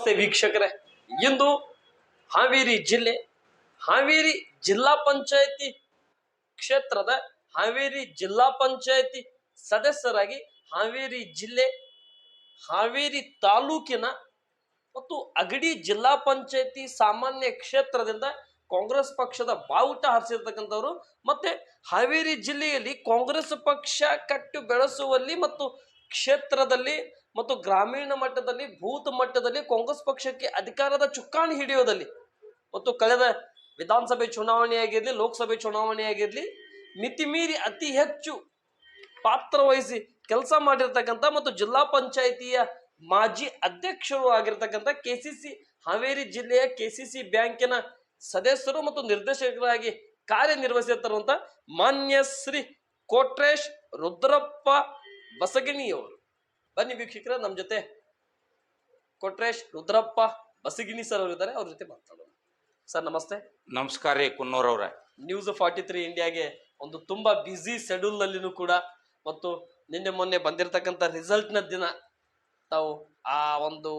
ನಮಸ್ತೆ ವೀಕ್ಷಕರೇ, ಇಂದು ಹಾವೇರಿ ಜಿಲ್ಲೆ, ಹಾವೇರಿ ಜಿಲ್ಲಾ ಪಂಚಾಯತಿ ಕ್ಷೇತ್ರದ ಹಾವೇರಿ ಜಿಲ್ಲಾ ಪಂಚಾಯತಿ ಸದಸ್ಯರಾಗಿ ಹಾವೇರಿ ಜಿಲ್ಲೆ, ಹಾವೇರಿ ತಾಲೂಕಿನ ಮತ್ತು ಅಗಡಿ ಜಿಲ್ಲಾ ಪಂಚಾಯತಿ ಸಾಮಾನ್ಯ ಕ್ಷೇತ್ರದಿಂದ ಕಾಂಗ್ರೆಸ್ ಪಕ್ಷದ ಬಾವುಟ ಹಾರಿಸಿರ್ತಕ್ಕಂಥವ್ರು ಮತ್ತೆ ಹಾವೇರಿ ಜಿಲ್ಲೆಯಲ್ಲಿ ಕಾಂಗ್ರೆಸ್ ಪಕ್ಷ ಕಟ್ಟು ಬೆಳೆಸುವಲ್ಲಿ ಮತ್ತು ಕ್ಷೇತ್ರದಲ್ಲಿ ಮತ್ತು ಗ್ರಾಮೀಣ ಮಟ್ಟದಲ್ಲಿ ಭೂತ ಮಟ್ಟದಲ್ಲಿ ಕಾಂಗ್ರೆಸ್ ಪಕ್ಷಕ್ಕೆ ಅಧಿಕಾರದ ಚುಕ್ಕಾಣಿ ಹಿಡಿಯೋದಲ್ಲಿ ಮತ್ತು ಕಳೆದ ವಿಧಾನಸಭೆ ಚುನಾವಣೆಯಾಗಿರಲಿ, ಲೋಕಸಭೆ ಚುನಾವಣೆಯಾಗಿರಲಿ ಮಿತಿ ಮಿತಿಮೀರಿ ಅತಿ ಹೆಚ್ಚು ಪಾತ್ರ ವಹಿಸಿ ಕೆಲಸ ಮಾಡಿರ್ತಕ್ಕಂಥ ಮತ್ತು ಜಿಲ್ಲಾ ಪಂಚಾಯಿತಿಯ ಮಾಜಿ ಅಧ್ಯಕ್ಷರು ಆಗಿರ್ತಕ್ಕಂಥ ಕೆ ಸಿ ಸಿ ಹಾವೇರಿ ಜಿಲ್ಲೆಯ ಕೆ ಸಿ ಸಿ ಬ್ಯಾಂಕಿನ ಸದಸ್ಯರು ಮತ್ತು ನಿರ್ದೇಶಕರಾಗಿ ಕಾರ್ಯನಿರ್ವಹಿಸಿರ್ತಾರಂತ ಮಾನ್ಯ ಶ್ರೀ ಕೋಟ್ರೇಶ್ ರುದ್ರಪ್ಪ ಬಸಗಿಣಿಯವರು. ಬನ್ನಿ ವೀಕ್ಷಕರ ನಮ್ಮ ಜೊತೆ ಕೊಟ್ರೇಶ್ ರುದ್ರಪ್ಪ ಬಸಗಿನಿ ಸರ್ ಅವರು ಇದ್ದಾರೆ ಅವ್ರ ಜೊತೆ ಮಾತಾಡೋಣ. ಸರ್ ನಮಸ್ತೆ. ನಮಸ್ಕಾರ ರೀ ಕುನ್ನೂರವ್ರೆ ನ್ಯೂಸ್ ಫಾರ್ಟಿ ತ್ರೀ ಇಂಡಿಯಾಗೆ ಒಂದು ತುಂಬಾ ಬ್ಯುಸಿ ಶೆಡ್ಯೂಲ್ ನಲ್ಲಿನೂ ಕೂಡ ಮತ್ತು ನಿನ್ನೆ ಮೊನ್ನೆ ಬಂದಿರತಕ್ಕಂಥ ರಿಸಲ್ಟ್ನ ದಿನ ತಾವು ಆ ಒಂದು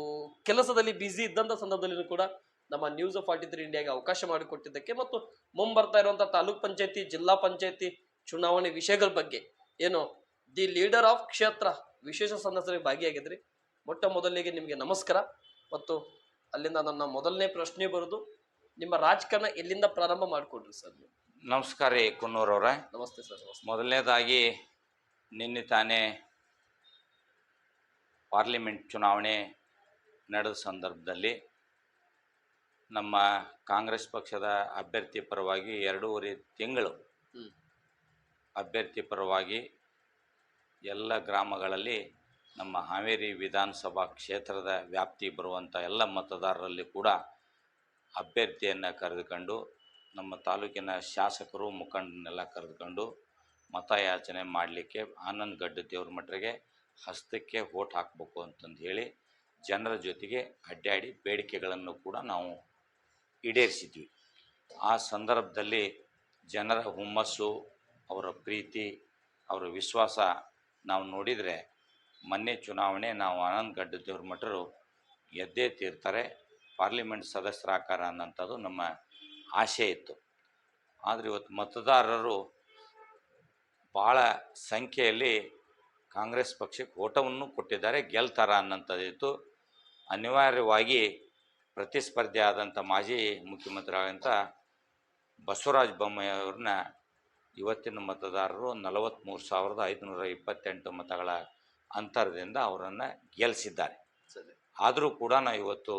ಕೆಲಸದಲ್ಲಿ ಬ್ಯುಸಿ ಇದ್ದಂಥ ಸಂದರ್ಭದಲ್ಲಿನೂ ಕೂಡ ನಮ್ಮ ನ್ಯೂಸ್ ಫಾರ್ಟಿ ತ್ರೀ ಇಂಡಿಯಾಗೆ ಅವಕಾಶ ಮಾಡಿಕೊಟ್ಟಿದ್ದಕ್ಕೆ ಮತ್ತು ಮುಂಬರ್ತಾ ಇರುವಂಥ ತಾಲೂಕ್ ಪಂಚಾಯತಿ ಜಿಲ್ಲಾ ಪಂಚಾಯತಿ ಚುನಾವಣೆ ವಿಷಯಗಳ ಬಗ್ಗೆ ಏನು ದಿ ಲೀಡರ್ ಆಫ್ ಕ್ಷೇತ್ರ ವಿಶೇಷ ಸದಸ್ಯರಿಗೆ ಭಾಗಿಯಾಗಿದ್ರಿ. ಮೊಟ್ಟ ಮೊದಲಿಗೆ ನಿಮಗೆ ನಮಸ್ಕಾರ. ಮತ್ತು ಅಲ್ಲಿಂದ ನನ್ನ ಮೊದಲನೇ ಪ್ರಶ್ನೆ ಬರೋದು ನಿಮ್ಮ ರಾಜಕಾರಣ ಎಲ್ಲಿಂದ ಪ್ರಾರಂಭ ಮಾಡಿಕೊಡ್ರಿ ಸರ್ ನೀವು? ನಮಸ್ಕಾರ ರೀ ಕುನ್ನೂರವ್ರೆ ನಮಸ್ತೆ ಸರ್ ನಮಸ್ತೆ. ಮೊದಲನೇದಾಗಿ ನಿನ್ನೆ ತಾನೇ ಪಾರ್ಲಿಮೆಂಟ್ ಚುನಾವಣೆ ನಡೆದ ಸಂದರ್ಭದಲ್ಲಿ ನಮ್ಮ ಕಾಂಗ್ರೆಸ್ ಪಕ್ಷದ ಅಭ್ಯರ್ಥಿ ಪರವಾಗಿ ಎರಡೂವರೆ ತಿಂಗಳು ಅಭ್ಯರ್ಥಿ ಪರವಾಗಿ ಎಲ್ಲ ಗ್ರಾಮಗಳಲ್ಲಿ ನಮ್ಮ ಹಾವೇರಿ ವಿಧಾನಸಭಾ ಕ್ಷೇತ್ರದ ವ್ಯಾಪ್ತಿ ಬರುವಂಥ ಎಲ್ಲ ಮತದಾರರಲ್ಲಿ ಕೂಡ ಅಭ್ಯರ್ಥಿಯನ್ನು ಕರೆದುಕೊಂಡು, ನಮ್ಮ ತಾಲೂಕಿನ ಶಾಸಕರು ಮುಖಂಡನ್ನೆಲ್ಲ ಕರೆದುಕೊಂಡು ಮತಯಾಚನೆ ಮಾಡಲಿಕ್ಕೆ ಆನಂದ್ ಗಡ್ಡ ದೇವ್ರ ಮಠರಿಗೆ ಹಸ್ತಕ್ಕೆ ಓಟ್ ಹಾಕಬೇಕು ಅಂತಂದು ಹೇಳಿ ಜನರ ಜೊತೆಗೆ ಅಡ್ಡಾಡಿ ಬೇಡಿಕೆಗಳನ್ನು ಕೂಡ ನಾವು ಈಡೇರಿಸಿದ್ವಿ. ಆ ಸಂದರ್ಭದಲ್ಲಿ ಜನರ ಹುಮ್ಮಸ್ಸು, ಅವರ ಪ್ರೀತಿ, ಅವರ ವಿಶ್ವಾಸ ನಾವು ನೋಡಿದರೆ ಮೊನ್ನೆ ಚುನಾವಣೆ ನಾವು ಆನಂದ್ ಗಡ್ಡ ದೇವ್ರ ಮಠರು ಎದ್ದೇ ತೀರ್ತಾರೆ, ಪಾರ್ಲಿಮೆಂಟ್ ಸದಸ್ಯರಾಕಾರ ಅನ್ನೋಂಥದ್ದು ನಮ್ಮ ಆಶೆ ಇತ್ತು. ಆದರೆ ಇವತ್ತು ಮತದಾರರು ಭಾಳ ಸಂಖ್ಯೆಯಲ್ಲಿ ಕಾಂಗ್ರೆಸ್ ಪಕ್ಷಕ್ಕೆ ಓಟವನ್ನು ಕೊಟ್ಟಿದ್ದಾರೆ, ಗೆಲ್ತಾರ ಅನ್ನೋಂಥದ್ದಿತ್ತು ಅನಿವಾರ್ಯವಾಗಿ ಪ್ರತಿಸ್ಪರ್ಧಿ ಆದಂಥ ಮಾಜಿ ಮುಖ್ಯಮಂತ್ರಿ ಆದಂಥ ಬಸವರಾಜ ಬೊಮ್ಮಾಯಿ ಅವ್ರನ್ನ ಇವತ್ತಿನ ಮತದಾರರು ನಲವತ್ತ್ಮೂರು ಸಾವಿರದ ಐದುನೂರ ಇಪ್ಪತ್ತೆಂಟು ಮತಗಳ ಅಂತರದಿಂದ ಅವರನ್ನು ಗೆಲ್ಲಿಸಿದ್ದಾರೆ ಆದರೂ ಕೂಡ ನಾನು ಇವತ್ತು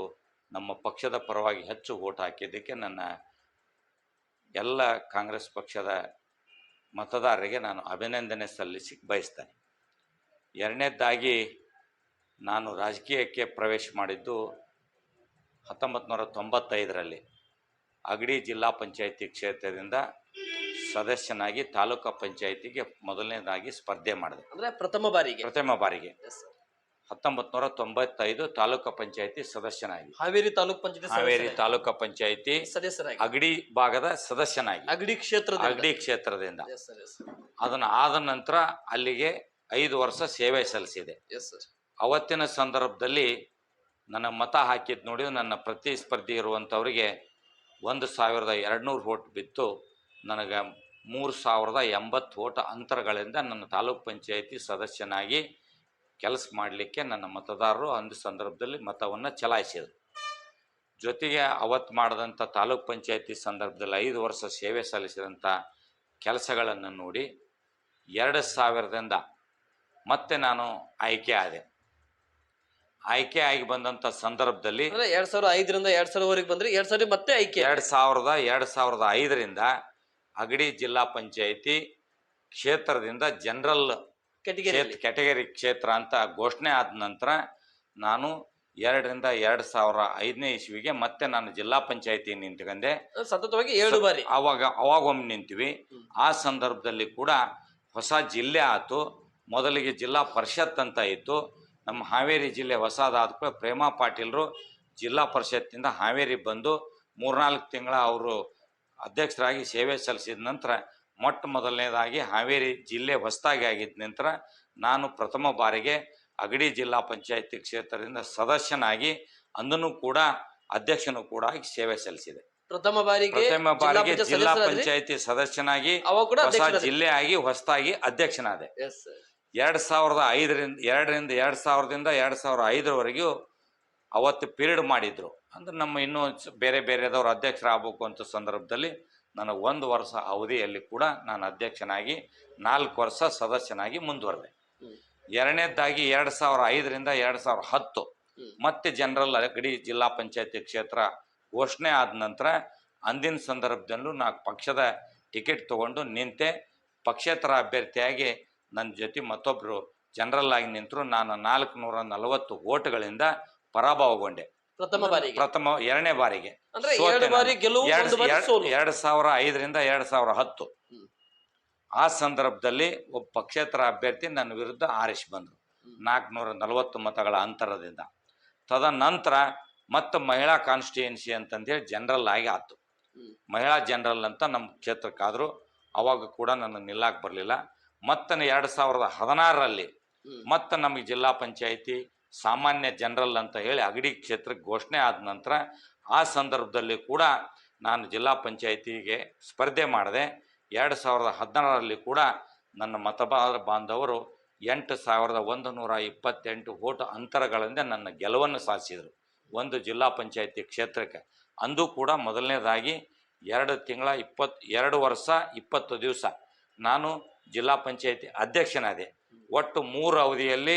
ನಮ್ಮ ಪಕ್ಷದ ಪರವಾಗಿ ಹೆಚ್ಚು ಓಟ್ ಹಾಕಿದ್ದಕ್ಕೆ ನನ್ನ ಎಲ್ಲ ಕಾಂಗ್ರೆಸ್ ಪಕ್ಷದ ಮತದಾರರಿಗೆ ನಾನು ಅಭಿನಂದನೆ ಸಲ್ಲಿಸಿ ಬಯಸ್ತೇನೆ. ಎರಡನೇದಾಗಿ ನಾನು ರಾಜಕೀಯಕ್ಕೆ ಪ್ರವೇಶ ಮಾಡಿದ್ದು ಹತ್ತೊಂಬತ್ತು ನೂರ ತೊಂಬತ್ತೈದರಲ್ಲಿ ಅಗಡಿ ಜಿಲ್ಲಾ ಪಂಚಾಯಿತಿ ಕ್ಷೇತ್ರದಿಂದ ಸದಸ್ಯನಾಗಿ ತಾಲೂಕು ಪಂಚಾಯಿತಿಗೆ ಮೊದಲನೇದಾಗಿ ಸ್ಪರ್ಧೆ ಮಾಡಿದೆ. ಅಂದ್ರೆ ಪ್ರಥಮ ಬಾರಿಗೆ? ಪ್ರಥಮ ಬಾರಿಗೆ. ಹತ್ತೊಂಬತ್. ನೂರ ತೊಂಬತ್ತೈದು ತಾಲೂಕು ಪಂಚಾಯಿತಿ ಸದಸ್ಯನಾಗಿ. ಹಾವೇರಿ ತಾಲೂಕ್ ಪಂಚಾಯತಿ ಹಾವೇರಿ ತಾಲೂಕು ಪಂಚಾಯಿತಿ ಸದಸ್ಯರಾಗಿ. ಅಗಡಿ ಭಾಗದ ಸದಸ್ಯನಾಗಿ. ಅಗಡಿ ಕ್ಷೇತ್ರದ ಅಗಡಿ ಕ್ಷೇತ್ರದಿಂದ. ಅದನ್ನ ಆದ ನಂತರ ಅಲ್ಲಿಗೆ ಐದು ವರ್ಷ ಸೇವೆ ಸಲ್ಲಿಸಿದೆ. ಅವತ್ತಿನ ಸಂದರ್ಭದಲ್ಲಿ ನನ್ನ ಮತ ಹಾಕಿದ್ ನೋಡಿ ನನ್ನ ಪ್ರತಿಸ್ಪರ್ಧಿ ಇರುವಂಥವ್ರಿಗೆ ಒಂದು ಸಾವಿರದ ಎರಡುನೂರು ಓಟ್ ಬಿತ್ತು. ನನಗೆ ಮೂರು ಸಾವಿರದ ಎಂಬತ್ತು ಓಟ ಅಂತರಗಳಿಂದ ನನ್ನ ತಾಲೂಕ್ ಪಂಚಾಯಿತಿ ಸದಸ್ಯನಾಗಿ ಕೆಲಸ ಮಾಡಲಿಕ್ಕೆ ನನ್ನ ಮತದಾರರು ಅಂದು ಸಂದರ್ಭದಲ್ಲಿ ಮತವನ್ನು ಚಲಾಯಿಸಿದರು. ಜೊತೆಗೆ ಅವತ್ತು ಮಾಡಿದಂಥ ತಾಲೂಕ್ ಪಂಚಾಯಿತಿ ಸಂದರ್ಭದಲ್ಲಿ ಐದು ವರ್ಷ ಸೇವೆ ಸಲ್ಲಿಸಿದಂಥ ಕೆಲಸಗಳನ್ನು ನೋಡಿ ಎರಡು ಸಾವಿರದಿಂದ ಮತ್ತೆ ನಾನು ಆಯ್ಕೆ ಆದೆ. ಆಯ್ಕೆ ಆಗಿ ಬಂದಂಥ ಸಂದರ್ಭದಲ್ಲಿ ಎರಡು ಎರಡ್ ಸಾವಿರದ ಐದರಿಂದ ಎರಡು ಸಾವಿರವರೆಗೆ ಬಂದರೆ ಎರಡು ಸಾವಿರ ಮತ್ತೆ ಆಯ್ಕೆ ಎರಡು ಸಾವಿರದ ಎರಡು ಸಾವಿರದ ಐದರಿಂದ ಅಗಡಿ ಜಿಲ್ಲಾ ಪಂಚಾಯಿತಿ ಕ್ಷೇತ್ರದಿಂದ ಜನರಲ್ ಕೆಟಗರಿ ಕ್ಯಾಟಗರಿ ಕ್ಷೇತ್ರ ಅಂತ ಘೋಷಣೆ ಆದ ನಂತರ ನಾನು ಎರಡರಿಂದ ಎರಡು ಸಾವಿರ ಐದನೇ ಇಸ್ವಿಗೆ ಮತ್ತೆ ನಾನು ಜಿಲ್ಲಾ ಪಂಚಾಯಿತಿ ನಿಂತ್ಕೊಂಡೆ. ಸತತವಾಗಿ ಏಳು ಬಾರಿ. ಅವಾಗ ಅವಾಗ ಒಮ್ಮೆ ನಿಂತೀವಿ. ಆ ಸಂದರ್ಭದಲ್ಲಿ ಕೂಡ ಹೊಸ ಜಿಲ್ಲೆ ಆಯ್ತು ಮೊದಲಿಗೆ ಜಿಲ್ಲಾ ಪರಿಷತ್ ಅಂತ ಇತ್ತು. ನಮ್ಮ ಹಾವೇರಿ ಜಿಲ್ಲೆ ಹೊಸದಾದ ಕೂಡ ಪ್ರೇಮಾ ಪಾಟೀಲ್ರು ಜಿಲ್ಲಾ ಪರಿಷತ್ತಿಂದ ಹಾವೇರಿ ಬಂದು ಮೂರ್ನಾಲ್ಕು ತಿಂಗಳ ಅವರು ಅಧ್ಯಕ್ಷರಾಗಿ ಸೇವೆ ಸಲ್ಲಿಸಿದ ನಂತರ ಮೊಟ್ಟ ಮೊದಲನೇದಾಗಿ ಹಾವೇರಿ ಜಿಲ್ಲೆ ಹೊಸದಾಗಿ ಆಗಿದ್ದ ನಂತರ ನಾನು ಪ್ರಥಮ ಬಾರಿಗೆ ಅಗಡಿ ಜಿಲ್ಲಾ ಪಂಚಾಯತಿ ಕ್ಷೇತ್ರದಿಂದ ಸದಸ್ಯನಾಗಿ ಅಂದನು ಕೂಡ ಅಧ್ಯಕ್ಷನು ಕೂಡ ಆಗಿ ಸೇವೆ ಸಲ್ಲಿಸಿದೆ ಪ್ರಥಮ ಬಾರಿಗೆ ಪ್ರಥಮ ಬಾರಿಗೆ ಜಿಲ್ಲಾ. ಪಂಚಾಯತಿ ಸದಸ್ಯನಾಗಿ ಹೊಸ. ಜಿಲ್ಲೆ ಆಗಿ ಹೊಸದಾಗಿ ಅಧ್ಯಕ್ಷನಾದೆ ಎರಡ್ ಸಾವಿರದ ಐದರಿಂದ ಎರಡರಿಂದ ಎರಡ್ ಸಾವಿರದಿಂದ ಎರಡ್ ಸಾವಿರದ ಐದರವರೆಗೂ ಅವತ್ತು ಪೀರಿಯಡ್ ಮಾಡಿದ್ರು. ಅಂದ್ರೆ ನಮ್ಮ ಇನ್ನೂ ಬೇರೆ ಬೇರೆ ಬೇರೆದವ್ರು ಅಧ್ಯಕ್ಷರಾಗಬೇಕು ಅಂತ ಸಂದರ್ಭದಲ್ಲಿ ನನಗೆ ಒಂದು ವರ್ಷ ಅವಧಿಯಲ್ಲಿ ಕೂಡ ನಾನು ಅಧ್ಯಕ್ಷನಾಗಿ ನಾಲ್ಕು ವರ್ಷ ಸದಸ್ಯನಾಗಿ ಮುಂದುವರೆದೆ. ಎರಡನೇದಾಗಿ ಎರಡು ಸಾವಿರ ಐದರಿಂದ ಎರಡು ಸಾವಿರ ಹತ್ತು. ಮತ್ತೆ ಜನರಲ್ ಗಡಿ ಜಿಲ್ಲಾ ಪಂಚಾಯತಿ ಕ್ಷೇತ್ರ ಘೋಷಣೆ ಆದ ನಂತರ ಅಂದಿನ ಸಂದರ್ಭದಲ್ಲೂ ನಾ ಪಕ್ಷದ ಟಿಕೆಟ್ ತಗೊಂಡು ನಿಂತೆ ಪಕ್ಷೇತರ ಅಭ್ಯರ್ಥಿಯಾಗಿ ನನ್ನ ಜೊತೆ ಮತ್ತೊಬ್ಬರು ಜನರಲ್ ಆಗಿ ನಿಂತರು. ನಾನು ನಾಲ್ಕು ನೂರ ನಲವತ್ತು ಓಟ್ಗಳಿಂದ ಪರಾಭವಗೊಂಡೆ. ಪ್ರಥಮ ಬಾರಿಗೆ. ಪ್ರಥಮ ಎರಡನೇ ಬಾರಿಗೆ. ಅಂದ್ರೆ ಎರಡು ಬಾರಿ ಗೆಲುವು ಎರಡ್- ಒಂದು ಬಾರಿ ಎರಡ್- ಸೋಲು. ಎರಡ್ ಸಾವಿರ ಐದರಿಂದ ಎರಡ್ ಸಾವಿರ ಹತ್ತು. ಹ್ಮ್. ಆ ಸಂದರ್ಭದಲ್ಲಿ ಒಬ್ಬ ಪಕ್ಷೇತರ ಅಭ್ಯರ್ಥಿ ನನ್ನ ವಿರುದ್ಧ ಆರಿಸಿ ಬಂದರು. ನಾಲ್ಕುನೂರ ನಲವತ್ತು ಮತಗಳ ಅಂತರದಿಂದ. ತದನಂತರ ಮತ್ತೆ ಮಹಿಳಾ ಕಾನ್ಸ್ಟಿಟ್ಯೂನ್ಸಿ ಅಂತಂದೇಳಿ ಜನರಲ್ ಆಗಿ ಆತು. ಹ್ಮ್. ಮಹಿಳಾ ಜನರಲ್ ಅಂತ ನಮ್ಮ ಕ್ಷೇತ್ರಕ್ಕಾದ್ರು ಅವಾಗ ಕೂಡ ನನ್ನ ನಿಲ್ಲಕ್ಕೆ ಬರಲಿಲ್ಲ. ಮತ್ತೆ ಎರಡು ಸಾವಿರದ ಹದಿನಾರರಲ್ಲಿ ಹ್ಮ್. ಮತ್ತೆ ನಮಗೆ ಜಿಲ್ಲಾ ಪಂಚಾಯಿತಿ ಸಾಮಾನ್ಯ ಜನರಲ್ ಅಂತ ಹೇಳಿ ಅಗಡಿ ಕ್ಷೇತ್ರಕ್ಕೆ ಘೋಷಣೆ ಆದ ನಂತರ ಆ ಸಂದರ್ಭದಲ್ಲಿ ಕೂಡ ನಾನು ಜಿಲ್ಲಾ ಪಂಚಾಯಿತಿಗೆ ಸ್ಪರ್ಧೆ ಮಾಡಿದೆ. ಎರಡು ಸಾವಿರದ ಹದಿನಾರರಲ್ಲಿ ಕೂಡ ನನ್ನ ಮತಬಾರ ಬಾಂಧವರು ಎಂಟು ಸಾವಿರದ ಒಂದು ನೂರ ಇಪ್ಪತ್ತೆಂಟು ಓಟು ಅಂತರಗಳಿಂದ ನನ್ನ ಗೆಲುವನ್ನು ಸಾಧಿಸಿದರು. ಒಂದು ಜಿಲ್ಲಾ ಪಂಚಾಯಿತಿ ಕ್ಷೇತ್ರಕ್ಕೆ. ಅಂದು ಕೂಡ ಮೊದಲನೇದಾಗಿ ಎರಡು ತಿಂಗಳ ಇಪ್ಪತ್ತು ಎರಡು ವರ್ಷ ಇಪ್ಪತ್ತು ದಿವಸ ನಾನು ಜಿಲ್ಲಾ ಪಂಚಾಯಿತಿ ಅಧ್ಯಕ್ಷನಾದೆ. ಒಟ್ಟು ಮೂರು ಅವಧಿಯಲ್ಲಿ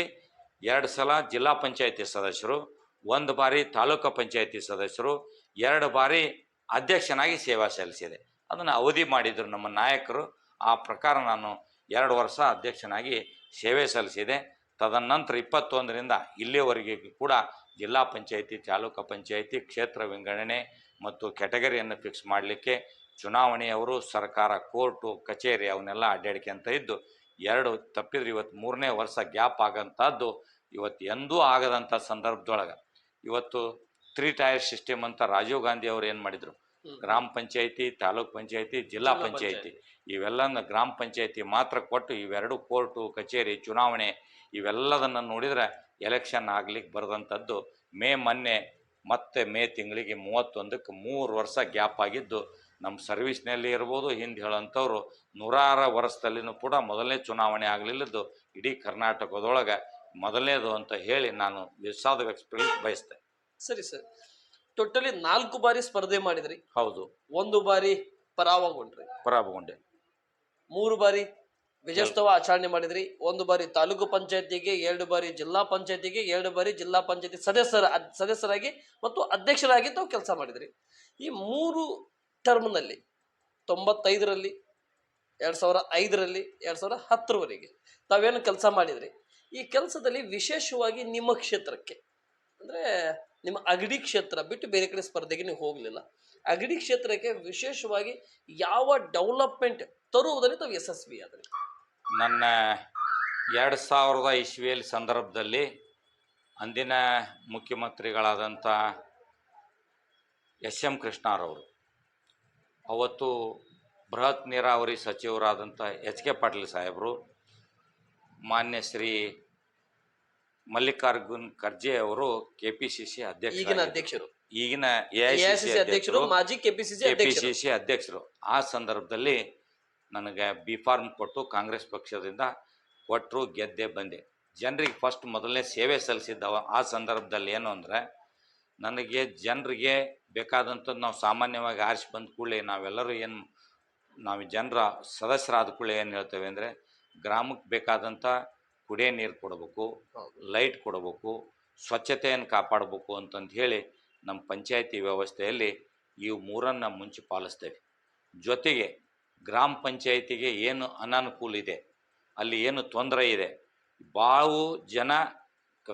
ಎರಡು ಸಲ ಜಿಲ್ಲಾ ಪಂಚಾಯಿತಿ ಸದಸ್ಯರು, ಒಂದು ಬಾರಿ ತಾಲೂಕು ಪಂಚಾಯಿತಿ ಸದಸ್ಯರು, ಎರಡು ಬಾರಿ ಅಧ್ಯಕ್ಷನಾಗಿ ಸೇವಾ ಸಲ್ಲಿಸಿದೆ. ಅದನ್ನು ಅವಧಿ ಮಾಡಿದರು ನಮ್ಮ ನಾಯಕರು. ಆ ಪ್ರಕಾರ ನಾನು ಎರಡು ವರ್ಷ ಅಧ್ಯಕ್ಷನಾಗಿ ಸೇವೆ ಸಲ್ಲಿಸಿದೆ. ತದನಂತರ ಇಪ್ಪತ್ತೊಂದರಿಂದ ಇಲ್ಲಿಯವರೆಗೆ ಕೂಡ ಜಿಲ್ಲಾ ಪಂಚಾಯಿತಿ, ತಾಲೂಕು ಪಂಚಾಯಿತಿ, ಕ್ಷೇತ್ರ ವಿಂಗಡಣೆ ಮತ್ತು ಕ್ಯಾಟಗರಿಯನ್ನು ಫಿಕ್ಸ್ ಮಾಡಲಿಕ್ಕೆ ಚುನಾವಣೆಯವರು, ಸರ್ಕಾರ, ಕೋರ್ಟು, ಕಚೇರಿ ಅವನ್ನೆಲ್ಲ ಅಂತ ಇದ್ದು ಎರಡು ತಪ್ಪಿದ್ರೆ ಇವತ್ತು ಮೂರನೇ ವರ್ಷ ಗ್ಯಾಪ್ ಆಗಂಥದ್ದು ಇವತ್ತು ಎಂದೂ ಆಗದಂಥ ಸಂದರ್ಭದೊಳಗೆ. ಇವತ್ತು ತ್ರೀ ಟೈರ್ ಸಿಸ್ಟಮ್ ಅಂತ ರಾಜೀವ್ ಗಾಂಧಿ ಅವರು ಏನು ಮಾಡಿದರು? ಗ್ರಾಮ ಪಂಚಾಯಿತಿ ತಾಲೂಕ್ ಪಂಚಾಯಿತಿ ಜಿಲ್ಲಾ ಜಿಲ್ಲಾ ಪಂಚಾಯಿತಿ. ಇವೆಲ್ಲನ ಗ್ರಾಮ ಪಂಚಾಯಿತಿ ಮಾತ್ರ ಕೊಟ್ಟು ಇವೆರಡು ಕೋರ್ಟು ಕಚೇರಿ ಚುನಾವಣೆ ಇವೆಲ್ಲದನ್ನು ನೋಡಿದರೆ ಎಲೆಕ್ಷನ್ ಆಗ್ಲಿಕ್ಕೆ ಬರೆದಂಥದ್ದು ಮೇ ಮೊನ್ನೆ ಮತ್ತೆ ಮೇ ತಿಂಗಳಿಗೆ ಮೂವತ್ತೊಂದಕ್ಕೆ ಮೂರು ವರ್ಷ ಗ್ಯಾಪ್ ಆಗಿದ್ದು ನಮ್ಮ ಸರ್ವಿಸ್ನಲ್ಲಿ ಇರ್ಬೋದು ಹಿಂದೆ ಹೇಳೋಂಥವ್ರು ನೂರಾರು ವರ್ಷದಲ್ಲಿನೂ ಕೂಡ ಮೊದಲನೇ ಚುನಾವಣೆ ಆಗಲಿಲ್ಲದ್ದು ಇಡೀ ಕರ್ನಾಟಕದೊಳಗೆ ಮೊದಲನೇದು ಅಂತ ಹೇಳಿ ನಾನು ವಿಷಾದ ವ್ಯಕ್ತಪಡಿಸಿ ಬಯಸ್ತೇನೆ. ಸರಿ ಸರ್. ಟೋಟಲಿ ನಾಲ್ಕು ಬಾರಿ ಸ್ಪರ್ಧೆ ಮಾಡಿದ್ರಿ. ಹೌದು. ಒಂದು ಬಾರಿ ಪರಾಭವಗೊಂಡ್ರಿ. ಪರಾವಗೊಂಡೆ ಮೂರು ಬಾರಿ ವಿಜಯೋತ್ಸವ ಆಚರಣೆ ಮಾಡಿದ್ರಿ. ಒಂದು ಬಾರಿ ತಾಲೂಕು ಪಂಚಾಯತಿಗೆ ಎರಡು ಬಾರಿ ಜಿಲ್ಲಾ ಪಂಚಾಯತಿಗೆ ಎರಡು ಬಾರಿ ಜಿಲ್ಲಾ ಪಂಚಾಯತಿ ಸದಸ್ಯರ ಸದಸ್ಯರಾಗಿ ಮತ್ತು ಅಧ್ಯಕ್ಷರಾಗಿ ತಾವು ಕೆಲಸ ಮಾಡಿದ್ರಿ. ಈ ಮೂರು ಟರ್ಮ್ನಲ್ಲಿ ತೊಂಬತ್ತೈದರಲ್ಲಿ, ಎರಡು ಸಾವಿರ ಐದರಲ್ಲಿ, ಎರಡು ಸಾವಿರ ಹತ್ತರವರೆಗೆ ತಾವೇನು ಕೆಲಸ ಮಾಡಿದ್ರಿ? ಈ ಕೆಲಸದಲ್ಲಿ ವಿಶೇಷವಾಗಿ ನಿಮ್ಮ ಕ್ಷೇತ್ರಕ್ಕೆ, ಅಂದರೆ ನಿಮ್ಮ ಅಗಡಿ ಕ್ಷೇತ್ರ ಬಿಟ್ಟು ಬೇರೆ ಕಡೆ ಸ್ಪರ್ಧೆಗೆ ನೀವು ಹೋಗಲಿಲ್ಲ. ಅಗಡಿ ಕ್ಷೇತ್ರಕ್ಕೆ ವಿಶೇಷವಾಗಿ ಯಾವ ಡೆವಲಪ್ಮೆಂಟ್ ತರುವುದರಲ್ಲಿ ತಾವು ಯಶಸ್ವಿ ಆದ್ರಿ? ನನ್ನ ಎರಡು ಸಾವಿರದ ಇಸ್ವಿಯಲ್ಲಿ ಸಂದರ್ಭದಲ್ಲಿ ಅಂದಿನ ಮುಖ್ಯಮಂತ್ರಿಗಳಾದಂಥ ಎಸ್ ಎಂ ಕೃಷ್ಣರವರು ಅವತ್ತು ಬೃಹತ್ ನೀರಾವರಿ ಸಚಿವರಾದಂಥ ಎಚ್ ಕೆ ಪಾಟೀಲ್ ಸಾಹೇಬರು ಮಾನ್ಯ ಶ್ರೀ ಮಲ್ಲಿಕಾರ್ಜುನ್ ಖರ್ಜೆ ಅವರು ಕೆ ಪಿ ಸಿ ಸಿ ಈಗಿನ ಅಧ್ಯಕ್ಷ ಅಧ್ಯಕ್ಷರು ಈಗಿನ ಎಐಸಿಸಿ ಅಧ್ಯಕ್ಷರು ಮಾಜಿ KPCC K P C C ಅಧ್ಯಕ್ಷರು. ಆ ಸಂದರ್ಭದಲ್ಲಿ ನನಗೆ ಬಿ ಫಾರ್ಮ್ ಕೊಟ್ಟು ಕಾಂಗ್ರೆಸ್ ಪಕ್ಷದಿಂದ ಕೊಟ್ಟರು ಗೆದ್ದೆ ಬಂದೆ. ಜನರಿಗೆ ಫಸ್ಟ್ ಮೊದಲನೇ ಸೇವೆ ಸಲ್ಲಿಸಿದ್ದವ ಆ ಸಂದರ್ಭದಲ್ಲಿ ಏನು ಅಂದರೆ ನನಗೆ ಜನರಿಗೆ ಬೇಕಾದಂಥದ್ದು ನಾವು ಸಾಮಾನ್ಯವಾಗಿ ಆರಿಸಿ ಬಂದ ಕೂಡಲೇ ನಾವೆಲ್ಲರೂ ಏನು ನಾವು ಜನರ ಸದಸ್ಯರಾದ ಕೂಡಲೇ ಏನು ಹೇಳ್ತೇವೆ ಅಂದರೆ ಗ್ರಾಮಕ್ಕೆ ಬೇಕಾದಂಥ ಕುಡಿಯೋ ನೀರು ಕೊಡಬೇಕು ಲೈಟ್ ಕೊಡಬೇಕು ಸ್ವಚ್ಛತೆಯನ್ನು ಕಾಪಾಡಬೇಕು ಅಂತಂದು ಹೇಳಿ ನಮ್ಮ ಪಂಚಾಯತಿ ವ್ಯವಸ್ಥೆಯಲ್ಲಿ ಈ ಮೂರನ್ನು ಮುಂಚೆ ಪಾಲಿಸ್ತೇವೆ ಜೊತೆಗೆ ಗ್ರಾಮ ಪಂಚಾಯಿತಿಗೆ ಏನು ಅನಾನುಕೂಲ ಇದೆ ಅಲ್ಲಿ ಏನು ತೊಂದರೆ ಇದೆ ಭಾಳ ಜನ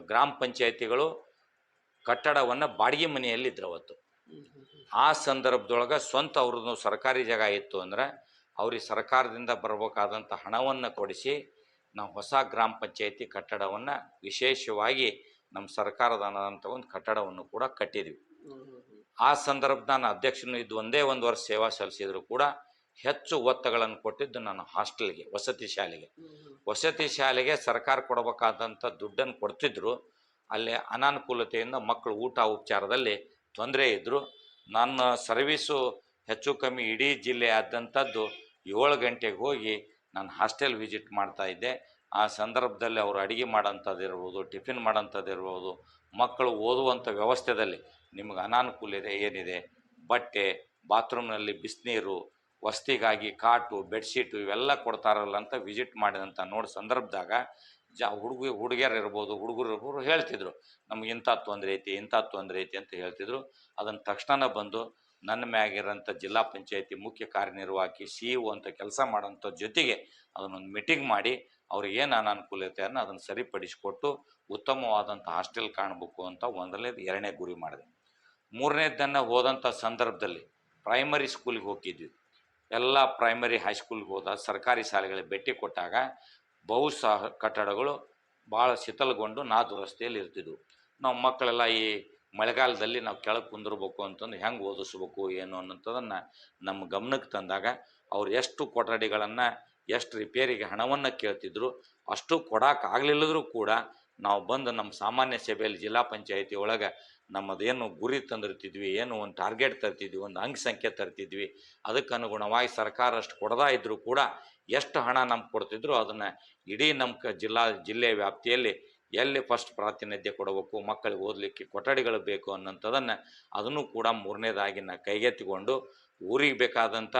ಗ್ರಾಮ ಪಂಚಾಯಿತಿಗಳು ಕಟ್ಟಡವನ್ನು ಬಾಡಿಗೆ ಮನೆಯಲ್ಲಿದ್ದರು ಅವತ್ತು. ಆ ಸಂದರ್ಭದೊಳಗೆ ಸ್ವಂತ ಅವ್ರದ್ದು ಸರ್ಕಾರಿ ಜಾಗ ಇತ್ತು ಅಂದರೆ ಅವ್ರಿಗೆ ಸರ್ಕಾರದಿಂದ ಬರಬೇಕಾದಂಥ ಹಣವನ್ನು ಕೊಡಿಸಿ ನಾವು ಹೊಸ ಗ್ರಾಮ ಪಂಚಾಯತಿ ಕಟ್ಟಡವನ್ನು ವಿಶೇಷವಾಗಿ ನಮ್ಮ ಸರ್ಕಾರದ ಹಣದಂಥ ಒಂದು ಕಟ್ಟಡವನ್ನು ಕೂಡ ಕಟ್ಟಿದ್ವಿ. ಆ ಸಂದರ್ಭ ನಾನು ಅಧ್ಯಕ್ಷನು ಇದ್ದು ಒಂದೇ ಒಂದು ವರ್ಷ ಸೇವಾ ಸಲ್ಲಿಸಿದ್ರು ಕೂಡ ಹೆಚ್ಚು ಒತ್ತಗಳನ್ನು ಕೊಟ್ಟಿದ್ದು ನಾನು ಹಾಸ್ಟೆಲ್ಗೆ, ವಸತಿ ಶಾಲೆಗೆ. ವಸತಿ ಶಾಲೆಗೆ ಸರ್ಕಾರ ಕೊಡಬೇಕಾದಂಥ ದುಡ್ಡನ್ನು ಕೊಡ್ತಿದ್ರು ಅಲ್ಲಿ ಅನಾನುಕೂಲತೆಯಿಂದ ಮಕ್ಕಳು ಊಟ ಉಪಚಾರದಲ್ಲಿ ತೊಂದರೆ ಇದ್ದರು ನನ್ನ ಸರ್ವೀಸು ಹೆಚ್ಚು ಕಮ್ಮಿ ಇಡೀ ಜಿಲ್ಲೆ ಆದಂಥದ್ದು ಏಳು ಗಂಟೆಗೆ ಹೋಗಿ ನಾನು ಹಾಸ್ಟೆಲ್ ವಿಸಿಟ್ ಮಾಡ್ತಾ ಇದ್ದೆ. ಆ ಸಂದರ್ಭದಲ್ಲಿ ಅವರು ಅಡುಗೆ ಮಾಡೋಂಥದ್ದಿರ್ಬೋದು ಟಿಫಿನ್ ಮಾಡೋಂಥದ್ದಿರ್ಬೋದು ಮಕ್ಕಳು ಓದುವಂಥ ವ್ಯವಸ್ಥೆದಲ್ಲಿ ನಿಮಗೆ ಅನಾನುಕೂಲ ಇದೆ, ಏನಿದೆ? ಬಟ್ಟೆ, ಬಾತ್ರೂಮ್ನಲ್ಲಿ ಬಿಸಿನೀರು, ವಸತಿಗಾಗಿ ಕಾಟು, ಬೆಡ್ಶೀಟು ಇವೆಲ್ಲ ಕೊಡ್ತಾರಲ್ಲ ಅಂತ ವಿಸಿಟ್ ಮಾಡಿದಂಥ ನೋಡಿ ಸಂದರ್ಭದಾಗ ಜ ಹುಡುಗ ಹುಡುಗಿಯರು ಇರ್ಬೋದು, ಹುಡುಗರು ಇರ್ಬೋದು ಹೇಳ್ತಿದ್ರು. ನಮ್ಗೆ ಇಂಥ ತೊಂದರೆ ಐತಿ, ಇಂಥ ತೊಂದರೆ ಐತಿ ಅಂತ ಹೇಳ್ತಿದ್ರು. ಅದನ್ನು ತಕ್ಷಣ ಬಂದು ನನ್ನ ಮ್ಯಾಗಿರೋಂಥ ಜಿಲ್ಲಾ ಪಂಚಾಯತಿ ಮುಖ್ಯ ಕಾರ್ಯನಿರ್ವಾಹಕಿ, ಸಿ ಇ ಅಂತ ಕೆಲಸ ಮಾಡೋಂಥ ಜೊತೆಗೆ ಅದನ್ನೊಂದು ಮೀಟಿಂಗ್ ಮಾಡಿ ಅವ್ರಿಗೆ ಏನು ಅನಾನುಕೂಲತೆಯನ್ನು ಅದನ್ನು ಸರಿಪಡಿಸಿಕೊಟ್ಟು ಉತ್ತಮವಾದಂಥ ಹಾಸ್ಟೆಲ್ ಕಾಣಬೇಕು ಅಂತ ಒಂದನೇದು ಎರಡನೇ ಗುರಿ ಮಾಡಿದೆ. ಮೂರನೇದನ್ನು ಹೋದಂಥ ಸಂದರ್ಭದಲ್ಲಿ ಪ್ರೈಮರಿ ಸ್ಕೂಲಿಗೆ ಹೋಗಿದ್ವಿ. ಎಲ್ಲ ಪ್ರೈಮರಿ ಹೈಸ್ಕೂಲ್ಗೆ ಹೋದ ಸರ್ಕಾರಿ ಶಾಲೆಗಳಿಗೆ ಭೇಟಿ ಕೊಟ್ಟಾಗ ಬಹುಸಹ ಕಟ್ಟಡಗಳು ಭಾಳ ಶಿಥಲಗೊಂಡು ನಾದುರಸ್ತೆಯಲ್ಲಿ ಇರ್ತಿದ್ವು. ನಾವು ಮಕ್ಕಳೆಲ್ಲ ಈ ಮಳೆಗಾಲದಲ್ಲಿ ನಾವು ಕೆಳಗೆ ಕುಂದಿರ್ಬೇಕು ಅಂತಂದು ಹೆಂಗೆ ಓದಿಸ್ಬೇಕು, ಏನು ಅನ್ನೋಂಥದ್ದನ್ನು ನಮ್ಮ ಗಮನಕ್ಕೆ ತಂದಾಗ ಅವ್ರು ಎಷ್ಟು ಕೊಠಡಿಗಳನ್ನು, ಎಷ್ಟು ರಿಪೇರಿಗೆ ಹಣವನ್ನು ಕೇಳ್ತಿದ್ರು, ಅಷ್ಟು ಕೊಡೋಕ್ಕಾಗಲಿಲ್ಲದ್ರೂ ಕೂಡ ನಾವು ಬಂದು ನಮ್ಮ ಸಾಮಾನ್ಯ ಸಭೆಯಲ್ಲಿ ಜಿಲ್ಲಾ ಪಂಚಾಯತಿ ಒಳಗೆ ನಮ್ಮದೇನು ಗುರಿ ತಂದಿರ್ತಿದ್ವಿ, ಏನು ಒಂದು ಟಾರ್ಗೆಟ್ ತರ್ತಿದ್ವಿ, ಒಂದು ಅಂಕಸಂಖ್ಯೆ ತರ್ತಿದ್ವಿ, ಅದಕ್ಕೆ ಅನುಗುಣವಾಗಿ ಸರ್ಕಾರ ಅಷ್ಟು ಕೊಡದಾ ಇದ್ದರೂ ಕೂಡ ಎಷ್ಟು ಹಣ ನಮ್ಗೆ ಕೊಡ್ತಿದ್ರು ಅದನ್ನು ಇಡೀ ನಮ್ಮ ಜಿಲ್ಲಾ, ಜಿಲ್ಲೆ ವ್ಯಾಪ್ತಿಯಲ್ಲಿ ಎಲ್ಲಿ ಫಸ್ಟ್ ಪ್ರಾತಿನಿಧ್ಯ ಕೊಡಬೇಕು, ಮಕ್ಕಳಿಗೆ ಓದಲಿಕ್ಕೆ ಕೊಠಡಿಗಳು ಬೇಕು ಅನ್ನೋಂಥದ್ದನ್ನು ಅದನ್ನು ಕೂಡ ಮೂರನೇದಾಗಿ ನಾ ಕೈಗೆತ್ತಿಕೊಂಡು ಊರಿಗೆ ಬೇಕಾದಂಥ,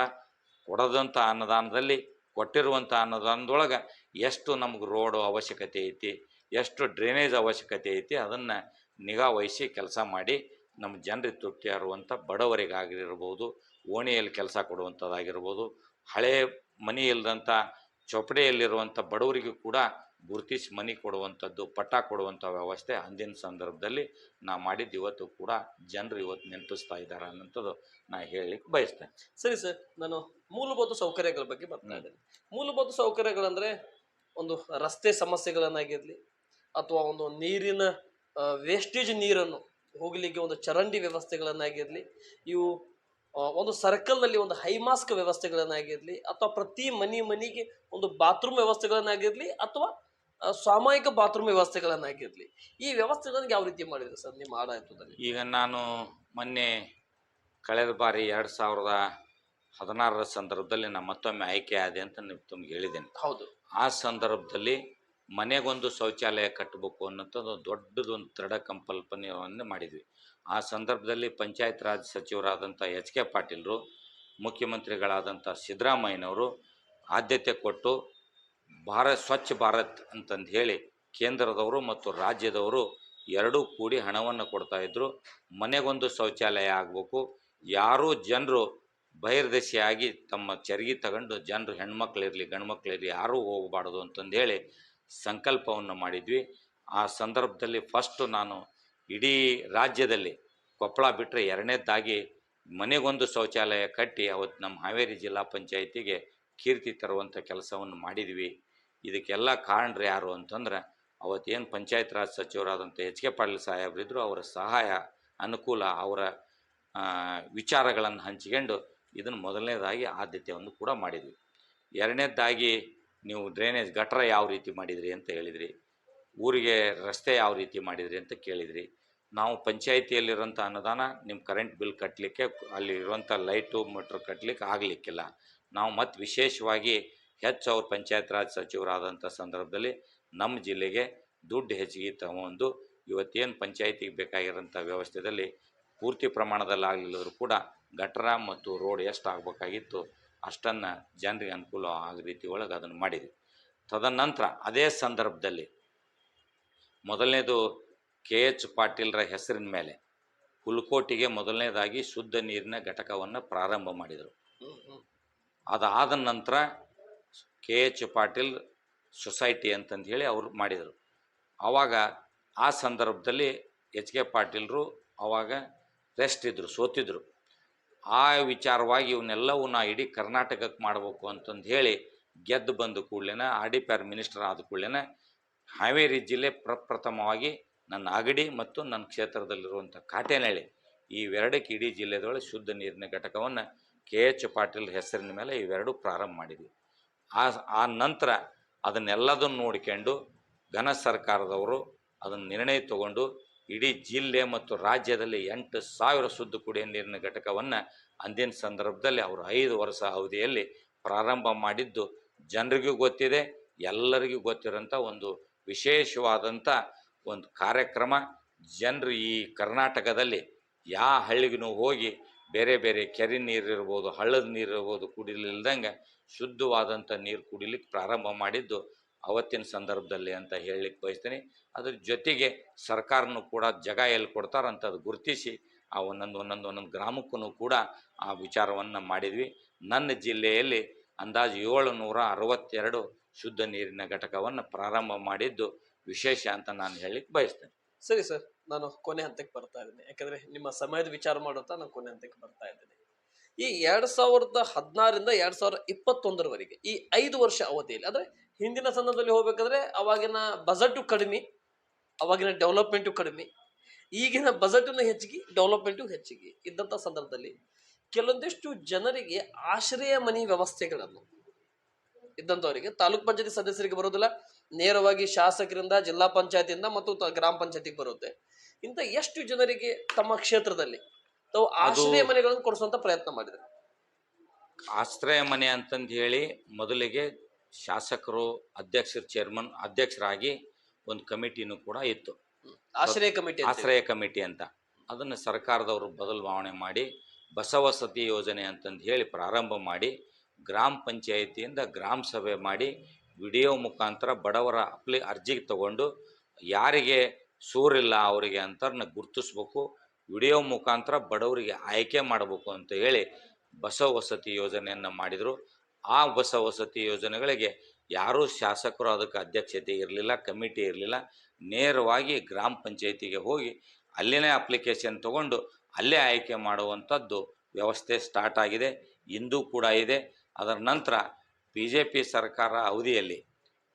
ಕೊಡದಂಥ ಅನ್ನದಾನದಲ್ಲಿ ಕೊಟ್ಟಿರುವಂಥ ಅನ್ನದಾನದೊಳಗೆ ಎಷ್ಟು ನಮ್ಗೆ ರೋಡು ಅವಶ್ಯಕತೆ ಐತಿ, ಎಷ್ಟು ಡ್ರೈನೇಜ್ ಅವಶ್ಯಕತೆ ಐತಿ ಅದನ್ನು ನಿಗಾ ವಹಿಸಿ ಕೆಲಸ ಮಾಡಿ ನಮ್ಮ ಜನರಿಗೆ ತೃಪ್ತಿ ಬಡವರಿಗಾಗಿರ್ಬೋದು, ಓಣಿಯಲ್ಲಿ ಕೆಲಸ ಕೊಡುವಂಥದ್ದಾಗಿರ್ಬೋದು, ಹಳೆ ಮನೆ ಇಲ್ಲದಂಥ ಚೊಪಡೆಯಲ್ಲಿರುವಂಥ ಬಡವರಿಗೂ ಕೂಡ ಗುರುತಿಸಿ ಮನೆ ಕೊಡುವಂಥದ್ದು ಪಟ್ಟ ಕೊಡುವಂಥ ವ್ಯವಸ್ಥೆ ಅಂದಿನ ಸಂದರ್ಭದಲ್ಲಿ ನಾ ಮಾಡಿದ್ದು. ಇವತ್ತು ಕೂಡ ಜನರು ಇವತ್ತು ನೆನಪಿಸ್ತಾ ಇದ್ದಾರೆ ಅನ್ನೋಂಥದ್ದು ನಾ ಹೇಳಲಿಕ್ಕೆ ಬಯಸ್ತೇನೆ. ಸರಿ ಸರ್ ನಾನು ಮೂಲಭೂತ ಸೌಕರ್ಯಗಳ ಬಗ್ಗೆ ಬರ್ತಾ ಇದ್ದೇನೆ ಮೂಲಭೂತ ಸೌಕರ್ಯಗಳಂದರೆ ಒಂದು ರಸ್ತೆ ಸಮಸ್ಯೆಗಳನ್ನಾಗಿರಲಿ ಅಥವಾ ಒಂದು ನೀರಿನ ವೇಸ್ಟೇಜ್ ನೀರನ್ನು ಹೋಗಲಿಕ್ಕೆ ಒಂದು ಚರಂಡಿ ವ್ಯವಸ್ಥೆಗಳನ್ನಾಗಿರಲಿ ಇವು ಒಂದು ಸರ್ಕಲ್ನಲ್ಲಿ ಒಂದು ಹೈಮಾಸ್ಕ್ ವ್ಯವಸ್ಥೆಗಳನ್ನಾಗಿರಲಿ ಅಥವಾ ಪ್ರತಿ ಮನೆ ಮನೆಗೆ ಒಂದು ಬಾತ್ರೂಮ್ ವ್ಯವಸ್ಥೆಗಳನ್ನಾಗಿರಲಿ ಅಥವಾ ಸಾಮಾಜಿಕ ಸಾಮೂಹಿಕ ಬಾತ್ರೂಮ್ ವ್ಯವಸ್ಥೆಗಳನ್ನಾಗಿರಲಿ ಈ ವ್ಯವಸ್ಥೆಗಳನ್ನ ಯಾವ ರೀತಿ ಮಾಡಿದ್ರು ಸರ್ ನಿಮ್ಮ ಆಡಳಿತದಲ್ಲಿ? ಈಗ ನಾನು ಮೊನ್ನೆ ಕಳೆದ ಬಾರಿ ಎರಡು ಸಾವಿರದ ಹದಿನಾರರ ಸಂದರ್ಭದಲ್ಲಿ ನಾನು ಮತ್ತೊಮ್ಮೆ ಆಯ್ಕೆ ಆದೆ ಅಂತ ನೀವು ತಮ್ಗೆ ಹೇಳಿದ್ದೇನೆ. ಹೌದು. ಆ ಸಂದರ್ಭದಲ್ಲಿ ಮನೆಗೊಂದು ಶೌಚಾಲಯ ಕಟ್ಟಬೇಕು ಅನ್ನೋಂಥದ್ದು ದೊಡ್ಡದೊಂದು ದೃಢ ಕಂಪಲ್ಪನೆಯನ್ನು ಮಾಡಿದ್ವಿ. ಆ ಸಂದರ್ಭದಲ್ಲಿ ಪಂಚಾಯತ್ ರಾಜ್ ಸಚಿವರಾದಂಥ ಎಚ್ ಕೆ ಪಾಟೀಲರು, ಮುಖ್ಯಮಂತ್ರಿಗಳಾದಂಥ ಸಿದ್ದರಾಮಯ್ಯನವರು ಆದ್ಯತೆ ಕೊಟ್ಟು ಭಾರತ್ ಸ್ವಚ್ಛ ಭಾರತ್ ಅಂತಂದು ಹೇಳಿ ಕೇಂದ್ರದವರು ಮತ್ತು ರಾಜ್ಯದವರು ಎರಡೂ ಕೂಡಿ ಹಣವನ್ನು ಕೊಡ್ತಾಯಿದ್ರು ಮನೆಗೊಂದು ಶೌಚಾಲಯ ಆಗಬೇಕು. ಯಾರೂ ಜನರು ಬಹಿರ್ದೆಸೆಯಾಗಿ ತಮ್ಮ ಚರ್ಗಿ ತಗೊಂಡು ಜನರು ಹೆಣ್ಮಕ್ಳಿರಲಿ, ಗಂಡ್ಮಕ್ಳಿರಲಿ ಯಾರೂ ಹೋಗಬಾರ್ದು ಅಂತಂದು ಹೇಳಿ ಸಂಕಲ್ಪವನ್ನು ಮಾಡಿದ್ವಿ. ಆ ಸಂದರ್ಭದಲ್ಲಿ ಫಸ್ಟು ನಾನು ಇಡೀ ರಾಜ್ಯದಲ್ಲಿ ಕೊಪ್ಪಳ ಬಿಟ್ಟರೆ ಎರಡನೇದಾಗಿ ಮನೆಗೊಂದು ಶೌಚಾಲಯ ಕಟ್ಟಿ ಅವತ್ತು ನಮ್ಮ ಹಾವೇರಿ ಜಿಲ್ಲಾ ಪಂಚಾಯಿತಿಗೆ ಕೀರ್ತಿ ತರುವಂಥ ಕೆಲಸವನ್ನು ಮಾಡಿದ್ವಿ. ಇದಕ್ಕೆಲ್ಲ ಕಾರಣರು ಯಾರು ಅಂತಂದ್ರೆ ಅವತ್ತೇನು ಪಂಚಾಯತ್ ರಾಜ್ ಸಚಿವರಾದಂಥ ಎಚ್ ಕೆ ಪಾಟೀಲ್ ಸಾಹೇಬ್ರಿದ್ರು ಅವರ ಸಹಾಯ ಅನುಕೂಲ ಅವರ ವಿಚಾರಗಳನ್ನು ಹಂಚಿಕೊಂಡು ಇದನ್ನು ಮೊದಲನೇದಾಗಿ ಆದ್ಯತೆಯನ್ನು ಕೂಡ ಮಾಡಿದ್ವಿ. ಎರಡನೇದಾಗಿ ನೀವು ಡ್ರೈನೇಜ್ ಗಟ್ರ ಯಾವ ರೀತಿ ಮಾಡಿದ್ರಿ ಅಂತ ಹೇಳಿದ್ರಿ, ಊರಿಗೆ ರಸ್ತೆ ಯಾವ ರೀತಿ ಮಾಡಿದ್ರಿ ಅಂತ ಕೇಳಿದ್ರಿ. ನಾವು ಪಂಚಾಯಿತಿಯಲ್ಲಿರೋಂಥ ಅನುದಾನ ನಿಮ್ಮ ಕರೆಂಟ್ ಬಿಲ್ ಕಟ್ಟಲಿಕ್ಕೆ ಅಲ್ಲಿ ಇರುವಂಥ ಲೈಟು ಮೀಟ್ರ್ ಕಟ್ಟಲಿಕ್ಕೆ ಆಗಲಿಕ್ಕಿಲ್ಲ. ನಾವು ಮತ್ತು ವಿಶೇಷವಾಗಿ ಹೆಚ್ಚು ಅವ್ರ ಪಂಚಾಯತ್ ರಾಜ್ ಸಚಿವರಾದಂಥ ಸಂದರ್ಭದಲ್ಲಿ ನಮ್ಮ ಜಿಲ್ಲೆಗೆ ದುಡ್ಡು ಹೆಚ್ಚಿಗೆ ತಗೊಂಡು ಇವತ್ತೇನು ಪಂಚಾಯತಿಗೆ ಬೇಕಾಗಿರೋಂಥ ವ್ಯವಸ್ಥೆಯಲ್ಲಿ ಪೂರ್ತಿ ಪ್ರಮಾಣದಲ್ಲಿ ಆಗಲಿಲ್ಲದರೂ ಕೂಡ ಗಟ್ರ ಮತ್ತು ರೋಡ್ ಎಷ್ಟು ಆಗಬೇಕಾಗಿತ್ತು ಅಷ್ಟನ್ನು ಜನರಿಗೆ ಅನುಕೂಲ ಆಗೋ ರೀತಿ ಒಳಗೆ ಅದನ್ನು ಮಾಡಿದೆ ತದನಂತರ ಅದೇ ಸಂದರ್ಭದಲ್ಲಿ ಮೊದಲನೇದು ಕೆ ಎಚ್ ಪಾಟೀಲ್ರ ಹೆಸರಿನ ಮೇಲೆ ಹುಲ್ಕೋಟಿಗೆ ಮೊದಲನೇದಾಗಿ ಶುದ್ಧ ನೀರಿನ ಘಟಕವನ್ನು ಪ್ರಾರಂಭ ಮಾಡಿದರು. ಅದಾದ ನಂತರ ಕೆ ಎಚ್ ಪಾಟೀಲ್ ಸೊಸೈಟಿ ಅಂತಂದು ಹೇಳಿ ಅವರು ಮಾಡಿದರು. ಆವಾಗ ಆ ಸಂದರ್ಭದಲ್ಲಿ ಎಚ್ ಕೆ ಪಾಟೀಲ್ರು ಆವಾಗ ರೆಸ್ಟ್ ಇದ್ದರು ಸೋತಿದ್ರು. ಆ ವಿಚಾರವಾಗಿ ಇವನ್ನೆಲ್ಲವೂ ನಾ ಇಡೀ ಕರ್ನಾಟಕಕ್ಕೆ ಮಾಡಬೇಕು ಅಂತಂದು ಹೇಳಿ ಗೆದ್ದು ಬಂದ ಕೂಡಲೇ R D P R minister ಆದ ಕೂಡಲೇ ಹಾವೇರಿ ಜಿಲ್ಲೆ ಪ್ರಪ್ರಥಮವಾಗಿ ನನ್ನ ಅಗಡಿ ಮತ್ತು ನನ್ನ ಕ್ಷೇತ್ರದಲ್ಲಿರುವಂಥ ಕಾಟೇನಹಳ್ಳಿ ಇವೆರಡಕ್ಕೆ ಇಡೀ ಜಿಲ್ಲೆದೊಳಗೆ ಶುದ್ಧ ನೀರಿನ ಘಟಕವನ್ನು ಕೆ ಎಚ್ ಪಾಟೀಲ್ ಹೆಸರಿನ ಮೇಲೆ ಇವೆರಡು ಪ್ರಾರಂಭ ಮಾಡಿದ್ವಿ. ಆ ಆ ನಂತರ ಅದನ್ನೆಲ್ಲದನ್ನು ನೋಡಿಕೊಂಡು ಘನ ಸರ್ಕಾರದವರು ಅದನ್ನು ನಿರ್ಣಯ ತಗೊಂಡು ಇಡೀ ಜಿಲ್ಲೆ ಮತ್ತು ರಾಜ್ಯದಲ್ಲಿ ಎಂಟು ಸಾವಿರ ಶುದ್ಧ ಕುಡಿಯ ನೀರಿನ ಘಟಕವನ್ನು ಅಂದಿನ ಸಂದರ್ಭದಲ್ಲಿ ಅವರು ಐದು ವರ್ಷ ಅವಧಿಯಲ್ಲಿ ಪ್ರಾರಂಭ ಮಾಡಿದ್ದು. ಜನರಿಗೂ ಗೊತ್ತಿದೆ, ಎಲ್ಲರಿಗೂ ಗೊತ್ತಿರೋಂಥ ಒಂದು ವಿಶೇಷವಾದಂಥ ಒಂದು ಕಾರ್ಯಕ್ರಮ. ಜನರು ಈ ಕರ್ನಾಟಕದಲ್ಲಿ ಯಾವ ಹಳ್ಳಿಗೂ ಹೋಗಿ ಬೇರೆ ಬೇರೆ ಕೆರೆ ನೀರಿರ್ಬೋದು ಹಳ್ಳದ ನೀರಿರ್ಬೋದು ಕುಡಿಲಿಲ್ದಂಗೆ ಶುದ್ಧವಾದಂಥ ನೀರು ಕುಡಿಲಿಕ್ಕೆ ಪ್ರಾರಂಭ ಮಾಡಿದ್ದು ಅವತ್ತಿನ ಸಂದರ್ಭದಲ್ಲಿ ಅಂತ ಹೇಳಲಿಕ್ಕೆ ಬಯಸ್ತೀನಿ. ಅದ್ರ ಜೊತೆಗೆ ಸರ್ಕಾರನೂ ಕೂಡ ಜಗ ಎಲ್ಲಿ ಕೊಡ್ತಾರಂಥದ್ದು ಗುರುತಿಸಿ ಆ ಒಂದೊಂದು ಒಂದೊಂದು ಒಂದೊಂದು ಗ್ರಾಮಕ್ಕೂ ಕೂಡ ಆ ವಿಚಾರವನ್ನು ಮಾಡಿದ್ವಿ. ನನ್ನ ಜಿಲ್ಲೆಯಲ್ಲಿ ಅಂದಾಜು ಏಳು ನೂರ ಅರವತ್ತೆರಡು ಶುದ್ಧ ನೀರಿನ ಘಟಕವನ್ನು ಪ್ರಾರಂಭ ಮಾಡಿದ್ದು ವಿಶೇಷ ಅಂತ ನಾನು ಹೇಳಲಿಕ್ಕೆ ಬಯಸ್ತೇನೆ. ಸರಿ ಸರ್, ನಾನು ಕೊನೆ ಹಂತಕ್ಕೆ ಬರ್ತಾ ಇದ್ದೀನಿ. ಯಾಕಂದ್ರೆ ನಿಮ್ಮ ಸಮಯದ ವಿಚಾರ ಮಾಡುತ್ತಾ ನಾನು ಕೊನೆ ಹಂತಕ್ಕೆ ಬರ್ತಾ ಇದ್ದೀನಿ. ಈ ಎರಡ್ ಸಾವಿರದ ಹದಿನಾರರಿಂದ ಎರಡ್ ಸಾವಿರದ ಇಪ್ಪತ್ತೊಂದರವರೆಗೆ ಈ ಐದು ವರ್ಷ ಅವಧಿಯಲ್ಲಿ, ಅಂದ್ರೆ ಹಿಂದಿನ ಸಂದರ್ಭದಲ್ಲಿ ಹೋಗ್ಬೇಕಾದ್ರೆ ಅವಾಗಿನ ಬಜೆಟ್ ಕಡಿಮೆ, ಅವಾಗಿನ ಡೆವಲಪ್ಮೆಂಟು ಕಡಿಮೆ, ಈಗಿನ ಬಜೆಟ್ನು ಹೆಚ್ಚಿಗೆ ಡೆವಲಪ್ಮೆಂಟು ಹೆಚ್ಚಿಗೆ ಇದ್ದಂಥ ಸಂದರ್ಭದಲ್ಲಿ ಕೆಲವೊಂದಿಷ್ಟು ಜನರಿಗೆ ಆಶ್ರಯ ಮನೆ ವ್ಯವಸ್ಥೆಗಳನ್ನು ಇದ್ದಂಥವರಿಗೆ ತಾಲೂಕ್ ಪಂಚಾಯತಿ ಸದಸ್ಯರಿಗೆ ಬರೋದಿಲ್ಲ ನೇರವಾಗಿ ಶಾಸಕರಿಂದ ಜಿಲ್ಲಾ ಪಂಚಾಯತಿಯಿಂದ ಮತ್ತು ಗ್ರಾಮ ಪಂಚಾಯತಿಗೆ ಬರುತ್ತೆ. ಇಂಥ ಎಷ್ಟು ಜನರಿಗೆ ತಮ್ಮ ಕ್ಷೇತ್ರದಲ್ಲಿ ತಾವು ಆಶ್ರಯ ಮನೆಗಳನ್ನು ಕೊಡಿಸುವಂತ ಪ್ರಯತ್ನ ಮಾಡಿದ್ರು? ಆಶ್ರಯ ಮನೆ ಅಂತಂದು ಹೇಳಿ ಮೊದಲಿಗೆ ಶಾಸಕರು ಅಧ್ಯಕ್ಷರು ಚೇರ್ಮನ್ ಅಧ್ಯಕ್ಷರಾಗಿ ಒಂದು ಕಮಿಟಿನೂ ಕೂಡ ಇತ್ತು. ಆಶ್ರಯ ಕಮಿಟಿ ಆಶ್ರಯ ಕಮಿಟಿ ಅಂತ. ಅದನ್ನು ಸರ್ಕಾರದವರು ಬದಲಾವಣೆ ಮಾಡಿ ಬಸವಸತಿ ಯೋಜನೆ ಅಂತಂದು ಹೇಳಿ ಪ್ರಾರಂಭ ಮಾಡಿ ಗ್ರಾಮ ಪಂಚಾಯಿತಿಯಿಂದ ಗ್ರಾಮ ಸಭೆ ಮಾಡಿ ವಿಡಿಯೋ ಮುಖಾಂತರ ಬಡವರ ಅಪ್ಲಿ ಅರ್ಜಿ ತಗೊಂಡು ಯಾರಿಗೆ ಸೂರಿಲ್ಲ ಅವರಿಗೆ ಅಂತ ಗುರುತಿಸ್ಬೇಕು, ವಿಡಿಯೋ ಮುಖಾಂತರ ಬಡವರಿಗೆ ಆಯ್ಕೆ ಮಾಡಬೇಕು ಅಂತ ಹೇಳಿ ಬಸವ ವಸತಿ ಯೋಜನೆಯನ್ನು ಮಾಡಿದರು. ಆ ಬಸ ವಸತಿ ಯೋಜನೆಗಳಿಗೆ ಯಾರೂ ಶಾಸಕರು ಅದಕ್ಕೆ ಅಧ್ಯಕ್ಷತೆ ಇರಲಿಲ್ಲ, ಕಮಿಟಿ ಇರಲಿಲ್ಲ. ನೇರವಾಗಿ ಗ್ರಾಮ ಪಂಚಾಯತಿಗೆ ಹೋಗಿ ಅಲ್ಲಿನೇ ಅಪ್ಲಿಕೇಶನ್ ತಗೊಂಡು ಅಲ್ಲೇ ಆಯ್ಕೆ ಮಾಡುವಂಥದ್ದು ವ್ಯವಸ್ಥೆ ಸ್ಟಾರ್ಟ್ ಆಗಿದೆ. ಇಂದೂ ಕೂಡ ಇದೆ. ಅದರ ನಂತರ ಬಿ ಜೆ ಪಿ ಸರ್ಕಾರ ಅವಧಿಯಲ್ಲಿ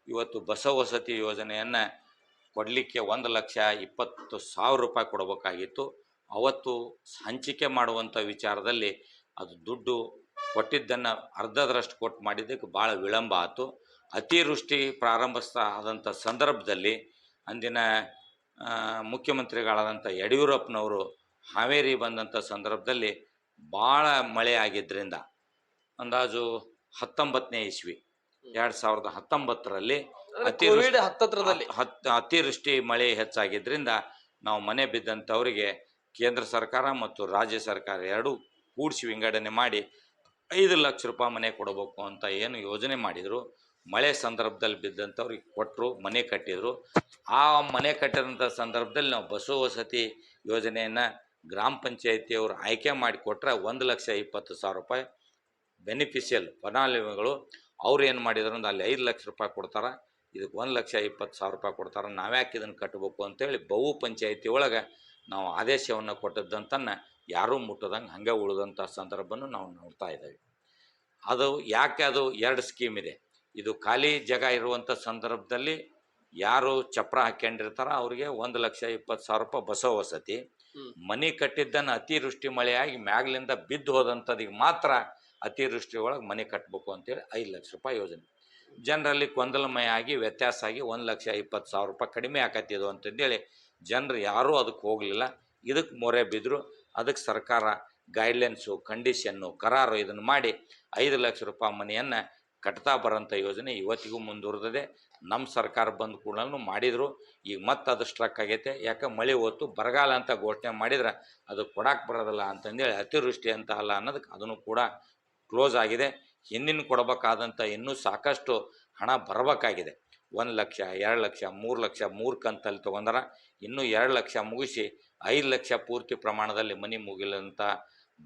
ಇವತ್ತು ಬಸವಸತಿ ಯೋಜನೆಯನ್ನು ಕೊಡಲಿಕ್ಕೆ ಒಂದು ಲಕ್ಷ ಇಪ್ಪತ್ತು ಸಾವಿರ ರೂಪಾಯಿ ಕೊಡಬೇಕಾಗಿತ್ತು. ಅವತ್ತು ಹಂಚಿಕೆ ಮಾಡುವಂಥ ವಿಚಾರದಲ್ಲಿ ಅದು ದುಡ್ಡು ಕೊಟ್ಟಿದ್ದನ್ನು ಅರ್ಧದರಷ್ಟು ಕೊಟ್ಟು ಮಾಡಿದ್ದಕ್ಕೆ ಭಾಳ ವಿಳಂಬ ಆಯಿತು. ಅತಿವೃಷ್ಟಿ ಪ್ರಾರಂಭಿಸ್ತಾ ಆದಂಥ ಸಂದರ್ಭದಲ್ಲಿ ಅಂದಿನ ಮುಖ್ಯಮಂತ್ರಿಗಳಾದಂಥ ಯಡಿಯೂರಪ್ಪನವರು ಹಾವೇರಿ ಬಂದಂಥ ಸಂದರ್ಭದಲ್ಲಿ ಭಾಳ ಮಳೆ ಆಗಿದ್ದರಿಂದ ಅಂದಾಜು ಹತ್ತೊಂಬತ್ತನೇ ಇಸ್ವಿ. ಎರಡ್ ಸಾವಿರದ ಹತ್ತೊಂಬತ್ತರಲ್ಲಿ ಅತಿವೃಷ್ಟಿ- ಕೋವಿಡ್ ಹತ್ತತ್ರದಲ್ಲಿ ಹತ್ ಅತಿವೃಷ್ಟಿ ಮಳೆ ಹೆಚ್ಚಾಗಿದ್ದರಿಂದ ನಾವು ಮನೆ ಬಿದ್ದಂಥವರಿಗೆ ಕೇಂದ್ರ ಸರ್ಕಾರ ಮತ್ತು ರಾಜ್ಯ ಸರ್ಕಾರ ಎರಡೂ ಕೂಡಿಸಿ ವಿಂಗಡಣೆ ಮಾಡಿ ಐದು ಲಕ್ಷ ರೂಪಾಯಿ ಮನೆ ಕೊಡಬೇಕು ಅಂತ ಏನು ಯೋಜನೆ ಮಾಡಿದರು. ಮಳೆ ಸಂದರ್ಭದಲ್ಲಿ ಬಿದ್ದಂಥವ್ರಿಗೆ ಕೊಟ್ಟರು ಮನೆ ಕಟ್ಟಿದರು. ಆ ಮನೆ ಕಟ್ಟಿದಂಥ ಸಂದರ್ಭದಲ್ಲಿ ನಾವು ಬಸವ ವಸತಿ ಯೋಜನೆಯನ್ನು ಗ್ರಾಮ ಪಂಚಾಯತಿಯವರು ಆಯ್ಕೆ ಮಾಡಿಕೊಟ್ರೆ ಒಂದು ಲಕ್ಷ ಇಪ್ಪತ್ತು ಸಾವಿರ ರೂಪಾಯಿ ಬೆನಿಫಿಷಿಯಲ್ ಫಲಾನುಭವಿಗಳು ಅವ್ರು ಏನು ಮಾಡಿದ್ರು ಅಂದ್ರೆ ಅಲ್ಲಿ ಐದು ಲಕ್ಷ ರೂಪಾಯಿ ಕೊಡ್ತಾರೆ ಇದಕ್ಕೆ ಒಂದು ಲಕ್ಷ ಇಪ್ಪತ್ತು ಸಾವಿರ ರೂಪಾಯಿ ಕೊಡ್ತಾರೆ ನಾವ್ಯಾಕೆ ಇದನ್ನು ಕಟ್ಟಬೇಕು ಅಂತೇಳಿ ಬಹು ಪಂಚಾಯಿತಿ ಒಳಗೆ ನಾವು ಆದೇಶವನ್ನು ಕೊಟ್ಟದ್ದಂತನ್ನು ಯಾರೂ ಮುಟ್ಟದಂಗೆ ಹಾಗೆ ಉಳಿದಂಥ ಸಂದರ್ಭವನ್ನು ನಾವು ನೋಡ್ತಾ ಇದ್ದೇವೆ. ಅದು ಯಾಕೆ ಅದು ಎರಡು ಸ್ಕೀಮ್ ಇದೆ? ಇದು ಖಾಲಿ ಜಾಗ ಇರುವಂಥ ಸಂದರ್ಭದಲ್ಲಿ ಯಾರು ಚಪ್ರ ಹಾಕ್ಯಂಡಿರ್ತಾರ ಅವ್ರಿಗೆ ಒಂದು ಲಕ್ಷ ಇಪ್ಪತ್ತು ಸಾವಿರ ರೂಪಾಯಿ ಬಸವ ವಸತಿ. ಮನೆ ಕಟ್ಟಿದ್ದನ್ನು ಅತಿವೃಷ್ಟಿ ಮಳೆಯಾಗಿ ಮ್ಯಾಗ್ಲಿಂದ ಬಿದ್ದು ಹೋದಂಥದಿಗೆ ಮಾತ್ರ ಅತಿವೃಷ್ಟಿ ಒಳಗೆ ಮನೆ ಕಟ್ಟಬೇಕು ಅಂತೇಳಿ ಐದು ಲಕ್ಷ ರೂಪಾಯಿ ಯೋಜನೆ. ಜನರಲ್ಲಿ ಕೊಂದಲಮಯ ಆಗಿ ವ್ಯತ್ಯಾಸ ಆಗಿ ಒಂದು ಲಕ್ಷ ಇಪ್ಪತ್ತು ಸಾವಿರ ರೂಪಾಯಿ ಕಡಿಮೆ ಆಕತ್ತಿದ್ದು ಅಂತಂದೇಳಿ ಜನರು ಯಾರೂ ಅದಕ್ಕೆ ಹೋಗಲಿಲ್ಲ. ಇದಕ್ಕೆ ಮೊರೆ ಬಿದ್ದರು ಅದಕ್ಕೆ ಸರ್ಕಾರ ಗೈಡ್ಲೈನ್ಸು ಕಂಡೀಷನ್ನು ಕರಾರು ಇದನ್ನು ಮಾಡಿ ಐದು ಲಕ್ಷ ರೂಪಾಯಿ ಮನೆಯನ್ನು ಕಟ್ತಾ ಬರೋಂಥ ಯೋಜನೆ ಇವತ್ತಿಗೂ ಮುಂದುವರೆದಿದೆ. ನಮ್ಮ ಸರ್ಕಾರ ಬಂದ ಕೂಡಲೂ ಮಾಡಿದರು. ಈಗ ಮತ್ತೆ ಅದು ಸ್ಟ್ರಕ್ ಆಗೈತೆ. ಯಾಕೆ ಮಳೆ ಹೊತ್ತು ಬರಗಾಲ ಅಂತ ಘೋಷಣೆ ಮಾಡಿದ್ರೆ ಅದು ಕೊಡಕ್ಕೆ ಬರೋದಿಲ್ಲ ಅಂತಂದೇಳಿ ಅತಿವೃಷ್ಟಿ ಅಂತ ಅಲ್ಲ ಅನ್ನೋದಕ್ಕೆ ಅದನ್ನು ಕೂಡ ಕ್ಲೋಸ್ ಆಗಿದೆ. ಹಿಂದಿನ ಕೊಡಬೇಕಾದಂಥ ಇನ್ನೂ ಸಾಕಷ್ಟು ಹಣ ಬರಬೇಕಾಗಿದೆ. ಒಂದು ಲಕ್ಷ, ಎರಡು ಲಕ್ಷ, ಮೂರು ಲಕ್ಷ, ಮೂರು ಕಂತಲ್ಲಿ ತೊಗೊಂಡಾರ ಇನ್ನೂ ಎರಡು ಲಕ್ಷ ಮುಗಿಸಿ ಐದು ಲಕ್ಷ ಪೂರ್ತಿ ಪ್ರಮಾಣದಲ್ಲಿ ಮನೆ ಮುಗಿಲಂಥ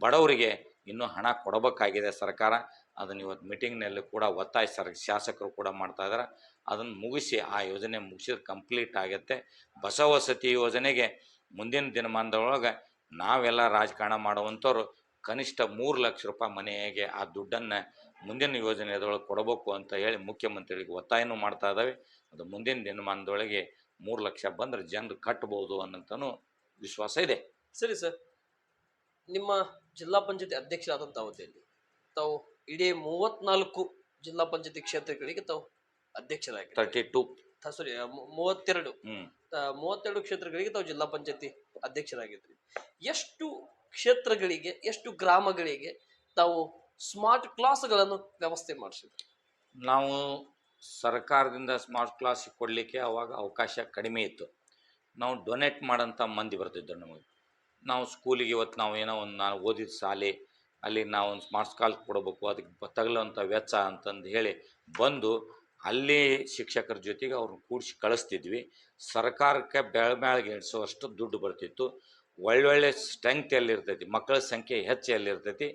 ಬಡವರಿಗೆ ಇನ್ನೂ ಹಣ ಕೊಡಬೇಕಾಗಿದೆ ಸರ್ಕಾರ. ಅದನ್ನು ಇವತ್ತು ಮೀಟಿಂಗ್ನಲ್ಲಿ ಕೂಡ ಒತ್ತಾಯ ಸರ್, ಶಾಸಕರು ಕೂಡ ಮಾಡ್ತಾ ಇದ್ದಾರೆ ಅದನ್ನು ಮುಗಿಸಿ ಆ ಯೋಜನೆ ಮುಗಿಸಿದ್ರೆ ಕಂಪ್ಲೀಟ್ ಆಗುತ್ತೆ. ಬಸವಸತಿ ಯೋಜನೆಗೆ ಮುಂದಿನ ದಿನಮಾನದೊಳಗೆ ನಾವೆಲ್ಲ ರಾಜಕಾರಣ ಮಾಡುವಂಥವ್ರು ಕನಿಷ್ಠ ಮೂರು ಲಕ್ಷ ರೂಪಾಯಿ ಮನೆಗೆ ಆ ದುಡ್ಡನ್ನು ಮುಂದಿನ ಯೋಜನೆಯದೊಳಗೆ ಕೊಡಬೇಕು ಅಂತ ಹೇಳಿ ಮುಖ್ಯಮಂತ್ರಿಗಳಿಗೆ ಒತ್ತಾಯನೂ ಮಾಡ್ತಾ ಇದ್ದಾವೆ. ಅದು ಮುಂದಿನ ದಿನಮಾನದೊಳಗೆ ಮೂರು ಲಕ್ಷ ಬಂದರೆ ಜನರು ಕಟ್ಬೋದು ಅನ್ನೋಂಥನೂ ವಿಶ್ವಾಸ ಇದೆ. ಸರಿ ಸರ್. ನಿಮ್ಮ ಜಿಲ್ಲಾ ಪಂಚಾಯತಿ ಅಧ್ಯಕ್ಷರಾದಂಥ ಅವಧಿಯಲ್ಲಿ ತಾವು ಇಡೀ ಮೂವತ್ನಾಲ್ಕು ಜಿಲ್ಲಾ ಪಂಚಾಯತಿ ಕ್ಷೇತ್ರಗಳಿಗೆ ತಾವು ಅಧ್ಯಕ್ಷರಾಗಿ ತರ್ಟಿ ಟು ಸಾರಿ ಮೂವತ್ತೆರಡು. ಮೂವತ್ತೆರಡು ಕ್ಷೇತ್ರಗಳಿಗೆ ತಾವು ಜಿಲ್ಲಾ ಪಂಚಾಯತಿ ಅಧ್ಯಕ್ಷರಾಗಿದ್ರಿ ಎಷ್ಟು ಕ್ಷೇತ್ರಗಳಿಗೆ, ಎಷ್ಟು ಗ್ರಾಮಗಳಿಗೆ ತಾವು ಸ್ಮಾರ್ಟ್ ಕ್ಲಾಸ್ಗಳನ್ನು ವ್ಯವಸ್ಥೆ ಮಾಡಿಸಿದ್ರು? ನಾವು ಸರ್ಕಾರದಿಂದ ಸ್ಮಾರ್ಟ್ ಕ್ಲಾಸ್ ಕೊಡಲಿಕ್ಕೆ ಅವಾಗ ಅವಕಾಶ ಕಡಿಮೆ ಇತ್ತು. ನಾವು ಡೊನೇಟ್ ಮಾಡೋಂಥ ಮಂದಿ ಬರ್ತಿದ್ದರು ನಮಗೆ. ನಾವು ಸ್ಕೂಲಿಗೆ ಇವತ್ತು ನಾವು ಏನೋ ಒಂದು ನಾನು ಓದಿದ ಶಾಲೆ, ಅಲ್ಲಿ ನಾವು ಒಂದು ಸ್ಮಾರ್ಟ್ ಕ್ಲಾಸ್ ಕೊಡಬೇಕು, ಅದಕ್ಕೆ ತಗಲೋಂಥ ವೆಚ್ಚ ಅಂತಂದು ಹೇಳಿ ಬಂದು ಅಲ್ಲಿ ಶಿಕ್ಷಕರ ಜೊತೆಗೆ ಅವ್ರನ್ನ ಕೂಡಿಸಿ ಕಳಿಸ್ತಿದ್ವಿ. ಸರ್ಕಾರಕ್ಕೆ ಬೆಳ ಬೆಳಗ್ಗೆ ಅಷ್ಟು ದುಡ್ಡು ಬರ್ತಿತ್ತು. ಒಳ್ಳೊಳ್ಳೆ ಸ್ಟ್ರೆಂತ್ ಎಲ್ಲಿರ್ತೈತಿ ಮಕ್ಕಳ ಸಂಖ್ಯೆ ಹೆಚ್ಚು ಎಲ್ಲಿರ್ತೈತಿ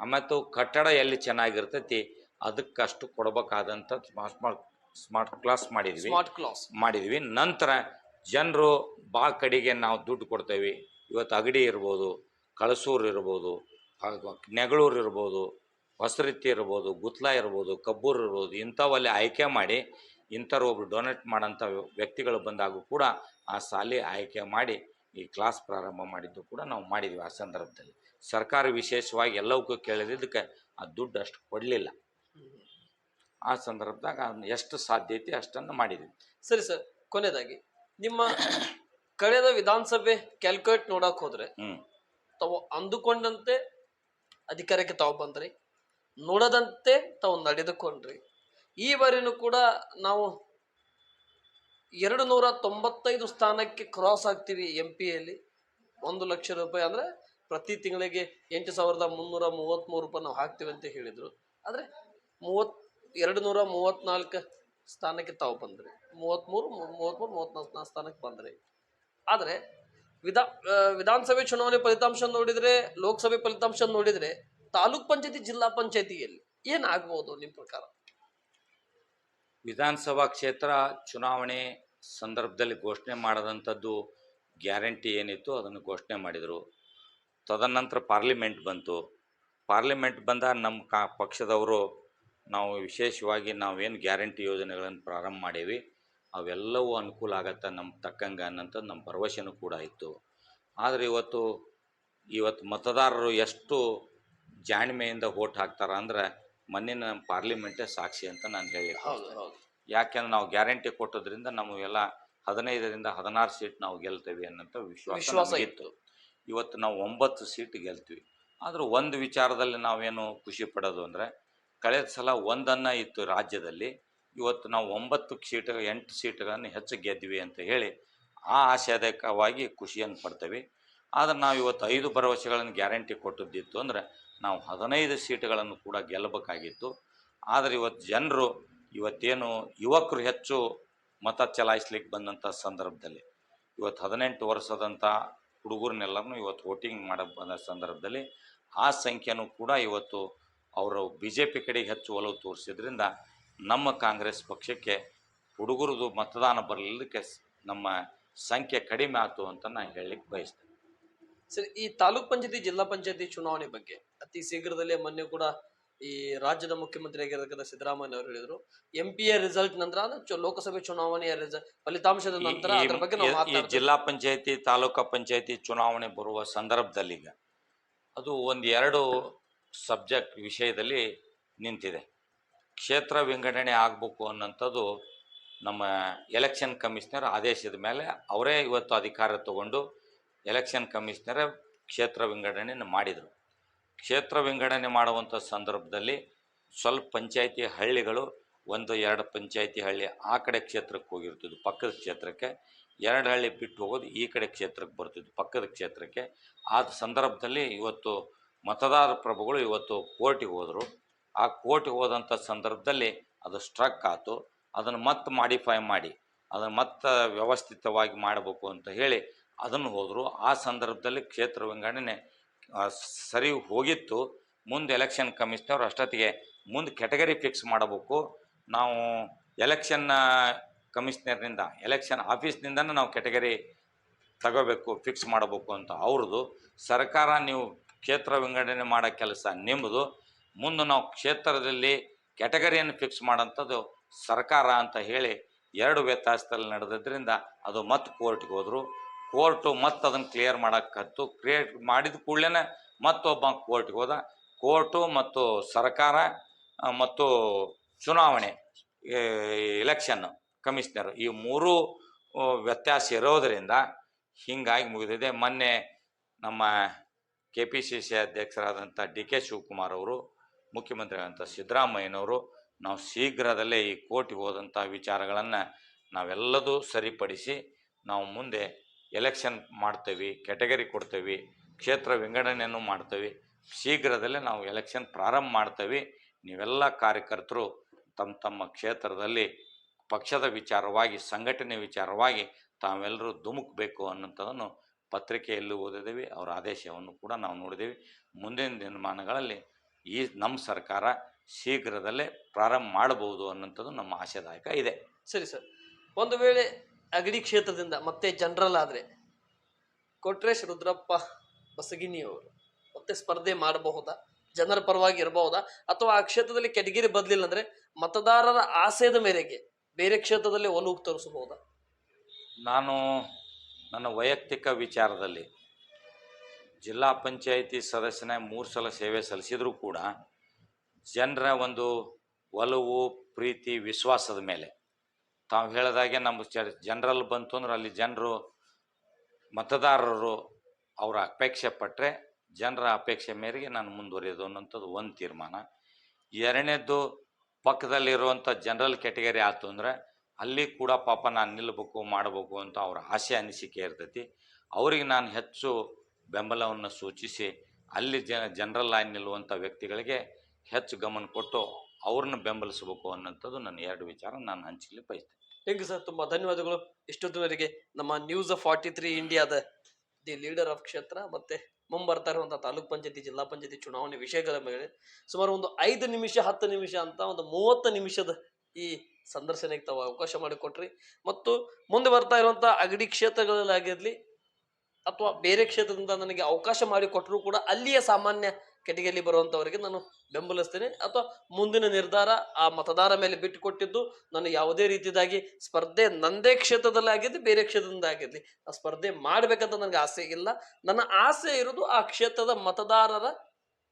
ಮತ್ತು ಕಟ್ಟಡ ಎಲ್ಲಿ ಚೆನ್ನಾಗಿರ್ತೈತಿ ಅದಕ್ಕೆ ಅಷ್ಟು ಕೊಡಬೇಕಾದಂಥ ಸ್ಮಾರ್ಟ್ ಸ್ಮಾರ್ಟ್ ಸ್ಮಾರ್ಟ್ ಕ್ಲಾಸ್ ಮಾಡಿದ್ವಿ. ಸ್ಮಾರ್ಟ್ ಕ್ಲಾಸ್ ಮಾಡಿದ್ವಿ. ನಂತರ ಜನರು ಬಾ ಕಡೆಗೆ ನಾವು ದುಡ್ಡು ಕೊಡ್ತೇವೆ. ಇವತ್ತು ಅಗಡಿ ಇರ್ಬೋದು ಕಳಸೂರು ಇರ್ಬೋದು ನೆಗಳೂರು ಇರ್ಬೋದು ಹೊಸರಿತ್ತಿ ಇರ್ಬೋದು ಗುತ್ಲ ಇರ್ಬೋದು ಕಬ್ಬೂರು ಇರ್ಬೋದು ಇಂಥವಲ್ಲಿ ಆಯ್ಕೆ ಮಾಡಿ ಇಂಥವ್ರು ಒಬ್ರು ಡೊನೇಟ್ ಮಾಡೋಂಥ ವ್ಯಕ್ತಿಗಳು ಬಂದಾಗೂ ಕೂಡ ಆ ಶಾಲೆ ಆಯ್ಕೆ ಮಾಡಿ ಈ ಕ್ಲಾಸ್ ಪ್ರಾರಂಭ ಮಾಡಿದ್ದು ಕೂಡ ನಾವು ಮಾಡಿದ್ವಿ ಆ ಸಂದರ್ಭದಲ್ಲಿ. ಸರ್ಕಾರ ವಿಶೇಷವಾಗಿ ಎಲ್ಲವಕ್ಕೂ ಕೇಳಿದ್ದಕ್ಕೆ ಆ ದುಡ್ಡು ಅಷ್ಟು ಕೊಡಲಿಲ್ಲ. ಆ ಸಂದರ್ಭದಾಗ ಅದನ್ನು ಎಷ್ಟು ಸಾಧ್ಯತೆ ಅಷ್ಟನ್ನು ಮಾಡಿದ್ವಿ. ಸರಿ ಸರ್ ಕೊನೆಯದಾಗಿ ನಿಮ್ಮ ಕಳೆದ ವಿಧಾನಸಭೆ ಕ್ಯಾಲ್ಕುಲೇಟ್ ನೋಡಕ್ ಹೋದ್ರೆ ತಾವು ಅಂದುಕೊಂಡಂತೆ ಅಧಿಕಾರಕ್ಕೆ ತಾವು ಬಂದ್ರಿ ನೋಡದಂತೆ ತಾವು ನಡೆದುಕೊಂಡ್ರಿ. ಈ ಬಾರಿನೂ ಕೂಡ ನಾವು ಎರಡು ನೂರ ತೊಂಬತ್ತೈದು ಸ್ಥಾನಕ್ಕೆ ಕ್ರಾಸ್ ಆಗ್ತೀವಿ ಎಂ ಪಿಯಲ್ಲಿ ಒಂದು ಲಕ್ಷ ರೂಪಾಯಿ ಅಂದ್ರೆ ಪ್ರತಿ ತಿಂಗಳಿಗೆ ಎಂಟು ಸಾವಿರದ ಮುನ್ನೂರ ಮೂವತ್ತ್ಮೂರು ರೂಪಾಯಿ ನಾವು ಹಾಕ್ತೀವಿ ಅಂತ ಹೇಳಿದ್ರು. ಆದರೆ ಮೂವತ್ ಎರಡು ನೂರ ಮೂವತ್ತ್ನಾಲ್ಕು ಸ್ಥಾನಕ್ಕೆ ತಾವು ಬಂದ್ರಿ. ಮೂವತ್ತ್ಮೂರು ಮೂವತ್ತ್ಮೂರು ಮೂವತ್ತ್ನಾಲ್ಕು ಸ್ಥಾನಕ್ಕೆ ಬಂದ್ರಿ. ಆದರೆ ವಿಧಾ ವಿಧಾನಸಭೆ ಚುನಾವಣೆ ಫಲಿತಾಂಶ ನೋಡಿದ್ರೆ, ಲೋಕಸಭೆ ಫಲಿತಾಂಶ ನೋಡಿದ್ರೆ ತಾಲೂಕ್ ಪಂಚಾಯತಿ, ಜಿಲ್ಲಾ ಪಂಚಾಯತಿಯಲ್ಲಿ ಏನಾಗ್ಬೋದು ನಿಮ್ಮ ಪ್ರಕಾರ? ವಿಧಾನಸಭಾ ಕ್ಷೇತ್ರ ಚುನಾವಣೆ ಸಂದರ್ಭದಲ್ಲಿ ಘೋಷಣೆ ಮಾಡದಂಥದ್ದು ಗ್ಯಾರಂಟಿ ಏನಿತ್ತು, ಅದನ್ನು ಘೋಷಣೆ ಮಾಡಿದರು. ತದನಂತರ ಪಾರ್ಲಿಮೆಂಟ್ ಬಂತು. ಪಾರ್ಲಿಮೆಂಟ್ ಬಂದಾಗ ನಮ್ಮ ಕಾ, ಪಕ್ಷದವರು ನಾವು ವಿಶೇಷವಾಗಿ ನಾವೇನು ಗ್ಯಾರಂಟಿ ಯೋಜನೆಗಳನ್ನು ಪ್ರಾರಂಭ ಮಾಡೀವಿ, ಅವೆಲ್ಲವೂ ಅನುಕೂಲ ಆಗತ್ತೆ ನಮ್ಮ ತಕ್ಕಂಗೆ ಅನ್ನೋಂಥದ್ದು ನಮ್ಮ ಭರವಸೆನೂ ಕೂಡ ಇತ್ತು. ಆದರೆ ಇವತ್ತು ಇವತ್ತು ಮತದಾರರು ಎಷ್ಟು ಜಾಣ್ಮೆಯಿಂದ ಓಟ್ ಹಾಕ್ತಾರೆ ಅಂದ್ರೆ ಮೊನ್ನೆ ನಮ್ಮ ಪಾರ್ಲಿಮೆಂಟೇ ಸಾಕ್ಷಿ ಅಂತ ನಾನು ಹೇಳಿ ಯಾಕೆಂದ್ರೆ ನಾವು ಗ್ಯಾರಂಟಿ ಕೊಟ್ಟೋದ್ರಿಂದ ನಮಗೆಲ್ಲ ಹದಿನೈದರಿಂದ ಹದಿನಾರು ಸೀಟ್ ನಾವು ಗೆಲ್ತೇವೆ ಅನ್ನೋಂಥ ವಿಶ್ವಾಸ ವಿಶ್ವಾಸ ನಮಗಿತ್ತು. ಇವತ್ತು ನಾವು ಒಂಬತ್ತು ಸೀಟ್ ಗೆಲ್ತೀವಿ. ಆದರೂ ಒಂದು ವಿಚಾರದಲ್ಲಿ ನಾವೇನು ಖುಷಿ ಪಡೋದು ಅಂದರೆ ಕಳೆದ ಸಲ ಒಂದನ್ನು ಇತ್ತು ರಾಜ್ಯದಲ್ಲಿ ಇವತ್ತು ನಾವು ಒಂಬತ್ತು ಸೀಟ್ ಎಂಟು ಸೀಟ್ಗಳನ್ನು ಹೆಚ್ಚು ಗೆದ್ವಿ ಅಂತ ಹೇಳಿ ಆ ಆಶಾದಾಯಕವಾಗಿ ಖುಷಿಯನ್ನು ಪಡ್ತೇವೆ. ಆದರೆ ನಾವು ಇವತ್ತು ಐದು ಭರವಸೆಗಳನ್ನು ಗ್ಯಾರಂಟಿ ಕೊಟ್ಟಿದ್ದಿತ್ತು ಅಂದರೆ ನಾವು ಹದಿನೈದು ಸೀಟ್ಗಳನ್ನು ಕೂಡ ಗೆಲ್ಲಬೇಕಾಗಿತ್ತು. ಆದರೆ ಇವತ್ತು ಜನರು ಇವತ್ತೇನು ಯುವಕರು ಹೆಚ್ಚು ಮತ ಚಲಾಯಿಸ್ಲಿಕ್ಕೆ ಬಂದಂಥ ಸಂದರ್ಭದಲ್ಲಿ, ಇವತ್ತು ಹದಿನೆಂಟು ವರ್ಷದಂಥ ಹುಡುಗರನ್ನೆಲ್ಲರನ್ನೂ ಇವತ್ತು ವೋಟಿಂಗ್ ಮಾಡ ಬಂದ ಸಂದರ್ಭದಲ್ಲಿ ಆ ಸಂಖ್ಯೆನೂ ಕೂಡ ಇವತ್ತು ಅವರು ಬಿ ಜೆ ಪಿ ಕಡೆಗೆ ಹೆಚ್ಚು ಒಲವು ತೋರಿಸಿದ್ರಿಂದ ನಮ್ಮ ಕಾಂಗ್ರೆಸ್ ಪಕ್ಷಕ್ಕೆ ಹುಡುಗರದು ಮತದಾನ ಬರಲಿಕ್ಕೆ ನಮ್ಮ ಸಂಖ್ಯೆ ಕಡಿಮೆ ಆಯಿತು ಅಂತ ನಾನು ಹೇಳಲಿಕ್ಕೆ ಬಯಸ್ತೇನೆ. ಸರಿ, ಈ ತಾಲೂಕ್ ಪಂಚಾಯತಿ, ಜಿಲ್ಲಾ ಪಂಚಾಯತಿ ಚುನಾವಣೆ ಬಗ್ಗೆ ಅತಿ ಶೀಘ್ರದಲ್ಲೇ ಮೊನ್ನೆ ಕೂಡ ಈ ರಾಜ್ಯದ ಮುಖ್ಯಮಂತ್ರಿ ಆಗಿರತಕ್ಕಂಥ ಸಿದ್ದರಾಮಯ್ಯ ಅವರು ಹೇಳಿದ್ರು ಎಂ ಪಿ ಎ ರಿಸಲ್ಟ್ ನಂತರ ಲೋಕಸಭೆ ಚುನಾವಣೆಯ ರಿಸಲ್ಟ್ ಫಲಿತಾಂಶದ ನಂತರ ಬಗ್ಗೆ ನಾವು ಜಿಲ್ಲಾ ಪಂಚಾಯತಿ ತಾಲೂಕಾ ಪಂಚಾಯತಿ ಚುನಾವಣೆ ಬರುವ ಸಂದರ್ಭದಲ್ಲಿ ಈಗ ಅದು ಒಂದು ಎರಡು ಸಬ್ಜೆಕ್ಟ್ ವಿಷಯದಲ್ಲಿ ನಿಂತಿದೆ. ಕ್ಷೇತ್ರ ವಿಂಗಡಣೆ ಆಗಬೇಕು ಅನ್ನೋಂಥದ್ದು ನಮ್ಮ ಎಲೆಕ್ಷನ್ ಕಮಿಷನರ್ ಆದೇಶದ ಮೇಲೆ ಅವರೇ ಇವತ್ತು ಅಧಿಕಾರ ತಗೊಂಡು ಎಲೆಕ್ಷನ್ ಕಮಿಷನರ್ ಕ್ಷೇತ್ರ ವಿಂಗಡಣೆಯನ್ನು ಮಾಡಿದರು. ಕ್ಷೇತ್ರ ವಿಂಗಡಣೆ ಮಾಡುವಂಥ ಸಂದರ್ಭದಲ್ಲಿ ಸ್ವಲ್ಪ ಪಂಚಾಯಿತಿ ಹಳ್ಳಿಗಳು ಒಂದು ಎರಡು ಪಂಚಾಯಿತಿ ಹಳ್ಳಿ ಆ ಕಡೆ ಕ್ಷೇತ್ರಕ್ಕೆ ಹೋಗಿರ್ತಿದ್ವು. ಪಕ್ಕದ ಕ್ಷೇತ್ರಕ್ಕೆ ಎರಡು ಹಳ್ಳಿ ಬಿಟ್ಟು ಹೋಗೋದು ಈ ಕಡೆ ಕ್ಷೇತ್ರಕ್ಕೆ ಬರ್ತಿದ್ವು. ಪಕ್ಕದ ಕ್ಷೇತ್ರಕ್ಕೆ ಆ ಸಂದರ್ಭದಲ್ಲಿ ಇವತ್ತು ಮತದಾರ ಪ್ರಭುಗಳು ಇವತ್ತು ಕೋರ್ಟಿಗೆ ಹೋದರು. ಆ ಕೋರ್ಟಿಗೆ ಹೋದಂಥ ಸಂದರ್ಭದಲ್ಲಿ ಅದು ಸ್ಟ್ರಕ್ ಆಯಿತು ಅದನ್ನು ಮತ್ತೆ ಮಾಡಿಫೈ ಮಾಡಿ, ಅದನ್ನು ಮತ್ತೆ ವ್ಯವಸ್ಥಿತವಾಗಿ ಮಾಡಬೇಕು ಅಂತ ಹೇಳಿ ಅದನ್ನು ಹೋದರು. ಆ ಸಂದರ್ಭದಲ್ಲಿ ಕ್ಷೇತ್ರ ವಿಂಗಡಣೆ ಸರಿ ಹೋಗಿತ್ತು. ಮುಂದೆ ಎಲೆಕ್ಷನ್ ಕಮಿಷನರ್ ಅಷ್ಟೊತ್ತಿಗೆ ಮುಂದೆ ಕೆಟಗರಿ ಫಿಕ್ಸ್ ಮಾಡಬೇಕು. ನಾವು ಎಲೆಕ್ಷನ್ ಕಮಿಷನರ್ನಿಂದ ಎಲೆಕ್ಷನ್ ಆಫೀಸ್ನಿಂದನೂ ನಾವು ಕೆಟಗರಿ ತಗೋಬೇಕು ಫಿಕ್ಸ್ ಮಾಡಬೇಕು ಅಂತ ಅವ್ರದ್ದು ಸರ್ಕಾರ ನೀವು ಕ್ಷೇತ್ರ ವಿಂಗಡಣೆ ಮಾಡೋ ಕೆಲಸ ನಿಮ್ಮದು ಮುಂದೆ ನಾವು ಕ್ಷೇತ್ರದಲ್ಲಿ ಕೆಟಗರಿಯನ್ನು ಫಿಕ್ಸ್ ಮಾಡೋಂಥದ್ದು ಸರ್ಕಾರ ಅಂತ ಹೇಳಿ ಎರಡು ವ್ಯತ್ಯಾಸದಲ್ಲಿ ನಡೆದಿದ್ದರಿಂದ ಅದು ಮತ್ತೆ ಕೋರ್ಟ್ಗೆ ಹೋದರು. ಕೋರ್ಟು ಮತ್ತೆ ಅದನ್ನು ಕ್ಲಿಯರ್ ಮಾಡೋಕ್ಕತ್ತು ಕ್ರಿಯೇಟ್ ಮಾಡಿದ ಕೂಡಲೇ ಮತ್ತೊಬ್ಬ ಕೋರ್ಟ್ಗೆ ಹೋದ. ಕೋರ್ಟು ಮತ್ತು ಸರ್ಕಾರ ಮತ್ತು ಚುನಾವಣೆ ಎಲೆಕ್ಷನ್ ಕಮಿಷನರ್ ಈ ಮೂರು ವ್ಯತ್ಯಾಸ ಇರೋದರಿಂದ ಹಿಂಗಾಗಿ ಮುಗಿದಿದೆ. ಮೊನ್ನೆ ನಮ್ಮ ಕೆ ಪಿ ಸಿ ಸಿ ಅಧ್ಯಕ್ಷರಾದಂಥ ಡಿ ಕೆ ಶಿವಕುಮಾರ್ ಅವರು ಮುಖ್ಯಮಂತ್ರಿಗಳಂಥ ಸಿದ್ದರಾಮಯ್ಯನವರು ನಾವು ಶೀಘ್ರದಲ್ಲೇ ಈ ಕೋರ್ಟಿಗೆ ಹೋದಂಥ ವಿಚಾರಗಳನ್ನು ನಾವೆಲ್ಲದೂ ಸರಿಪಡಿಸಿ ನಾವು ಮುಂದೆ ಎಲೆಕ್ಷನ್ ಮಾಡ್ತೇವೆ, ಕ್ಯಾಟಗರಿ ಕೊಡ್ತೇವೆ, ಕ್ಷೇತ್ರ ವಿಂಗಡಣೆಯನ್ನು ಮಾಡ್ತೇವೆ, ಶೀಘ್ರದಲ್ಲೇ ನಾವು ಎಲೆಕ್ಷನ್ ಪ್ರಾರಂಭ ಮಾಡ್ತೇವೆ. ನೀವೆಲ್ಲ ಕಾರ್ಯಕರ್ತರು ತಮ್ಮ ತಮ್ಮ ಕ್ಷೇತ್ರದಲ್ಲಿ ಪಕ್ಷದ ವಿಚಾರವಾಗಿ, ಸಂಘಟನೆ ವಿಚಾರವಾಗಿ ತಾವೆಲ್ಲರೂ ಧುಮುಕಬೇಕು ಅನ್ನೋಂಥದ್ದನ್ನು ಪತ್ರಿಕೆಯಲ್ಲೂ ಓದಿದ್ದೀವಿ. ಅವರ ಆದೇಶವನ್ನು ಕೂಡ ನಾವು ನೋಡಿದ್ದೀವಿ. ಮುಂದಿನ ದಿನಮಾನಗಳಲ್ಲಿ ಈ ನಮ್ಮ ಸರ್ಕಾರ ಶೀಘ್ರದಲ್ಲೇ ಪ್ರಾರಂಭ ಮಾಡಬಹುದು ಅನ್ನೋಂಥದ್ದು ನಮ್ಮ ಆಶಾದಾಯಕ ಇದೆ. ಸರಿ ಸರ್. ಒಂದು ವೇಳೆ ಅಗಡಿ ಕ್ಷೇತ್ರದಿಂದ ಮತ್ತೆ ಜನರಲ್ ಆದ್ರೆ ಕೊಟ್ರೇಶ್ ರುದ್ರಪ್ಪ ಬಸಗಿನಿ ಅವರು ಮತ್ತೆ ಸ್ಪರ್ಧೆ ಮಾಡಬಹುದಾ? ಜನರ ಪರವಾಗಿ ಇರಬಹುದಾ? ಅಥವಾ ಆ ಕ್ಷೇತ್ರದಲ್ಲಿ ಕೆಟಗಿರಿ ಬದಲಿಲ್ಲ ಅಂದ್ರೆ ಮತದಾರರ ಆಸೆಯದ ಮೇರೆಗೆ ಬೇರೆ ಕ್ಷೇತ್ರದಲ್ಲಿ ಒಲವು ತೋರಿಸಬಹುದಾ? ನಾನು ನನ್ನ ವೈಯಕ್ತಿಕ ವಿಚಾರದಲ್ಲಿ ಜಿಲ್ಲಾ ಪಂಚಾಯಿತಿ ಸದಸ್ಯನ ಮೂರು ಸಲ ಸೇವೆ ಸಲ್ಲಿಸಿದರೂ ಕೂಡ ಜನರ ಒಂದು ಒಲವು, ಪ್ರೀತಿ, ವಿಶ್ವಾಸದ ಮೇಲೆ ತಾವು ಹೇಳಿದಾಗೆ ನಮ್ಮ ಜನರಲ್ ಬಂತು ಅಂದ್ರೆ ಅಲ್ಲಿ ಜನರು ಮತದಾರರು ಅವರ ಅಪೇಕ್ಷೆ ಪಟ್ಟರೆ ಜನರ ಅಪೇಕ್ಷೆ ಮೇರೆಗೆ ನಾನು ಮುಂದುವರಿಯೋದು ಅನ್ನೋಂಥದ್ದು ಒಂದು ತೀರ್ಮಾನ. ಎರಡನೇದ್ದು ಪಕ್ಕದಲ್ಲಿರುವಂಥ ಜನರಲ್ ಕ್ಯಾಟಗರಿ ಆಯ್ತು ಅಂದರೆ ಅಲ್ಲಿ ಕೂಡ ಪಾಪ ನಾನು ನಿಲ್ಲಬೇಕು ಮಾಡಬೇಕು ಅಂತ ಅವರ ಆಸೆ ಅನಿಸಿಕೆ ಇರ್ತೈತಿ. ಅವರಿಗೆ ನಾನು ಹೆಚ್ಚು ಬೆಂಬಲವನ್ನು ಸೂಚಿಸಿ ಅಲ್ಲಿ ಜನ, ಜನರಲ್ ಆಗಿ ನಿಲ್ಲುವಂಥ ವ್ಯಕ್ತಿಗಳಿಗೆ ಹೆಚ್ಚು ಗಮನ ಕೊಟ್ಟು ಅವ್ರನ್ನ ಬೆಂಬಲಿಸಬೇಕು ಅನ್ನೋಂಥದ್ದು ನನ್ನ ಎರಡು ವಿಚಾರ ನಾನು ಹಂಚಲಿಕ್ಕೆ ಬಯಸ್ತೇನೆ. ಥ್ಯಾಂಕ್ ಸರ್ ತುಂಬಾ ಧನ್ಯವಾದಗಳು. ಇಷ್ಟೊತ್ತಿನವರೆಗೆ ನಮ್ಮ ನ್ಯೂಸ್ ಫಾರ್ಟಿ ತ್ರೀ ಇಂಡಿಯಾದ ದಿ ಲೀಡರ್ ಆಫ್ ಕ್ಷೇತ್ರ ಮತ್ತೆ ಮುಂಬರ್ತಾ ಇರುವಂಥ ತಾಲೂಕ್ ಪಂಚಾಯತಿ, ಜಿಲ್ಲಾ ಪಂಚಾಯತಿ ಚುನಾವಣೆ ವಿಷಯಗಳ ಮೇಲೆ ಸುಮಾರು ಒಂದು ಐದು ನಿಮಿಷ, ಹತ್ತು ನಿಮಿಷ ಅಂತ ಒಂದು ಮೂವತ್ತು ನಿಮಿಷದ ಈ ಸಂದರ್ಶನಕ್ಕೆ ತಾವು ಅವಕಾಶ ಮಾಡಿಕೊಟ್ರಿ. ಮತ್ತು ಮುಂದೆ ಬರ್ತಾ ಇರುವಂಥ ಅಗಡಿ ಕ್ಷೇತ್ರಗಳಲ್ಲಾಗಿರಲಿ ಅಥವಾ ಬೇರೆ ಕ್ಷೇತ್ರದಿಂದ ನನಗೆ ಅವಕಾಶ ಮಾಡಿಕೊಟ್ಟರು ಕೂಡ ಅಲ್ಲಿಯ ಸಾಮಾನ್ಯ ಕೆಟಗರಿಯಲ್ಲಿ ಬರುವಂತವರಿಗೆ ನಾನು ಬೆಂಬಲಿಸ್ತೇನೆ. ಅಥವಾ ಮುಂದಿನ ನಿರ್ಧಾರ ಆ ಮತದಾರ ಮೇಲೆ ಬಿಟ್ಟುಕೊಟ್ಟಿದ್ದು ನಾನು ಯಾವುದೇ ರೀತಿಯಾಗಿ ಸ್ಪರ್ಧೆ ನಂದೇ ಕ್ಷೇತ್ರದಲ್ಲಿ ಆಗಿದ್ದು ಬೇರೆ ಕ್ಷೇತ್ರದಿಂದ ಆಗಿರಲಿ, ಆ ಸ್ಪರ್ಧೆ ಮಾಡ್ಬೇಕಂತ ನನಗೆ ಆಸೆ ಇಲ್ಲ. ನನ್ನ ಆಸೆ ಇರೋದು ಆ ಕ್ಷೇತ್ರದ ಮತದಾರರ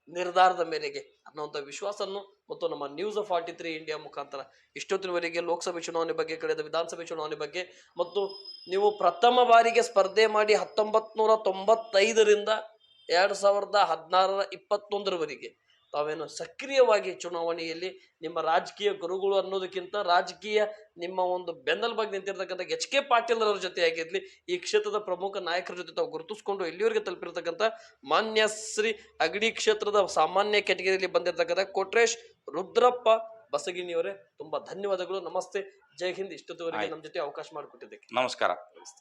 ನಿರ್ಧಾರದ ಮೇರೆಗೆ ಅನ್ನುವಂಥ ವಿಶ್ವಾಸವನ್ನು ಮತ್ತು ನಮ್ಮ ನ್ಯೂಸ್ ಫಾರ್ಟಿ ತ್ರೀ ಇಂಡಿಯಾ ಮುಖಾಂತರ ಇಷ್ಟೊತ್ತಿನವರೆಗೆ ಲೋಕಸಭೆ ಚುನಾವಣೆ ಬಗ್ಗೆ, ಕಳೆದ ವಿಧಾನಸಭೆ ಚುನಾವಣೆ ಬಗ್ಗೆ ಮತ್ತು ನೀವು ಪ್ರಥಮ ಬಾರಿಗೆ ಸ್ಪರ್ಧೆ ಮಾಡಿ ಹತ್ತೊಂಬತ್ತು ನೂರ ತೊಂಬತ್ತೈದರಿಂದ ಎರಡು ಸಾವಿರದ ಹದಿನಾರರ ಇಪ್ಪತ್ತೊಂದರವರೆಗೆ ತಾವೇನು ಸಕ್ರಿಯವಾಗಿ ಚುನಾವಣೆಯಲ್ಲಿ ನಿಮ್ಮ ರಾಜಕೀಯ ಗುರುಗಳು ಅನ್ನೋದಕ್ಕಿಂತ ರಾಜಕೀಯ ನಿಮ್ಮ ಒಂದು ಬೆನ್ನಲ್ ಬಗ್ಗೆ ನಿಂತಿರ್ತಕ್ಕಂಥ ಎಚ್ ಕೆ ಪಾಟೀಲ್ ಅವರ ಜೊತೆ ಆಗಿರ್ಲಿ ಈ ಕ್ಷೇತ್ರದ ಪ್ರಮುಖ ನಾಯಕರ ಜೊತೆ ತಾವು ಗುರುತಿಸ್ಕೊಂಡು ಇಲ್ಲಿವರೆಗೆ ತಲುಪಿರ್ತಕ್ಕಂಥ ಮಾನ್ಯ ಶ್ರೀ ಅಗಡಿ ಕ್ಷೇತ್ರದ ಸಾಮಾನ್ಯ ಕೆಟಗರಿಯಲ್ಲಿ ಬಂದಿರತಕ್ಕಂಥ ಕೊಟ್ರೇಶ್ ರುದ್ರಪ್ಪ ಬಸಗಿನಿಯವರೇ ತುಂಬಾ ಧನ್ಯವಾದಗಳು. ನಮಸ್ತೆ. ಜೈ ಹಿಂದ್. ಇಷ್ಟೊತ್ತುವರೆಗೆ ನಮ್ಮ ಜೊತೆ ಅವಕಾಶ ಮಾಡಿಕೊಟ್ಟಿದ್ದಕ್ಕೆ. ನಮಸ್ಕಾರ. ನಮಸ್ತೆ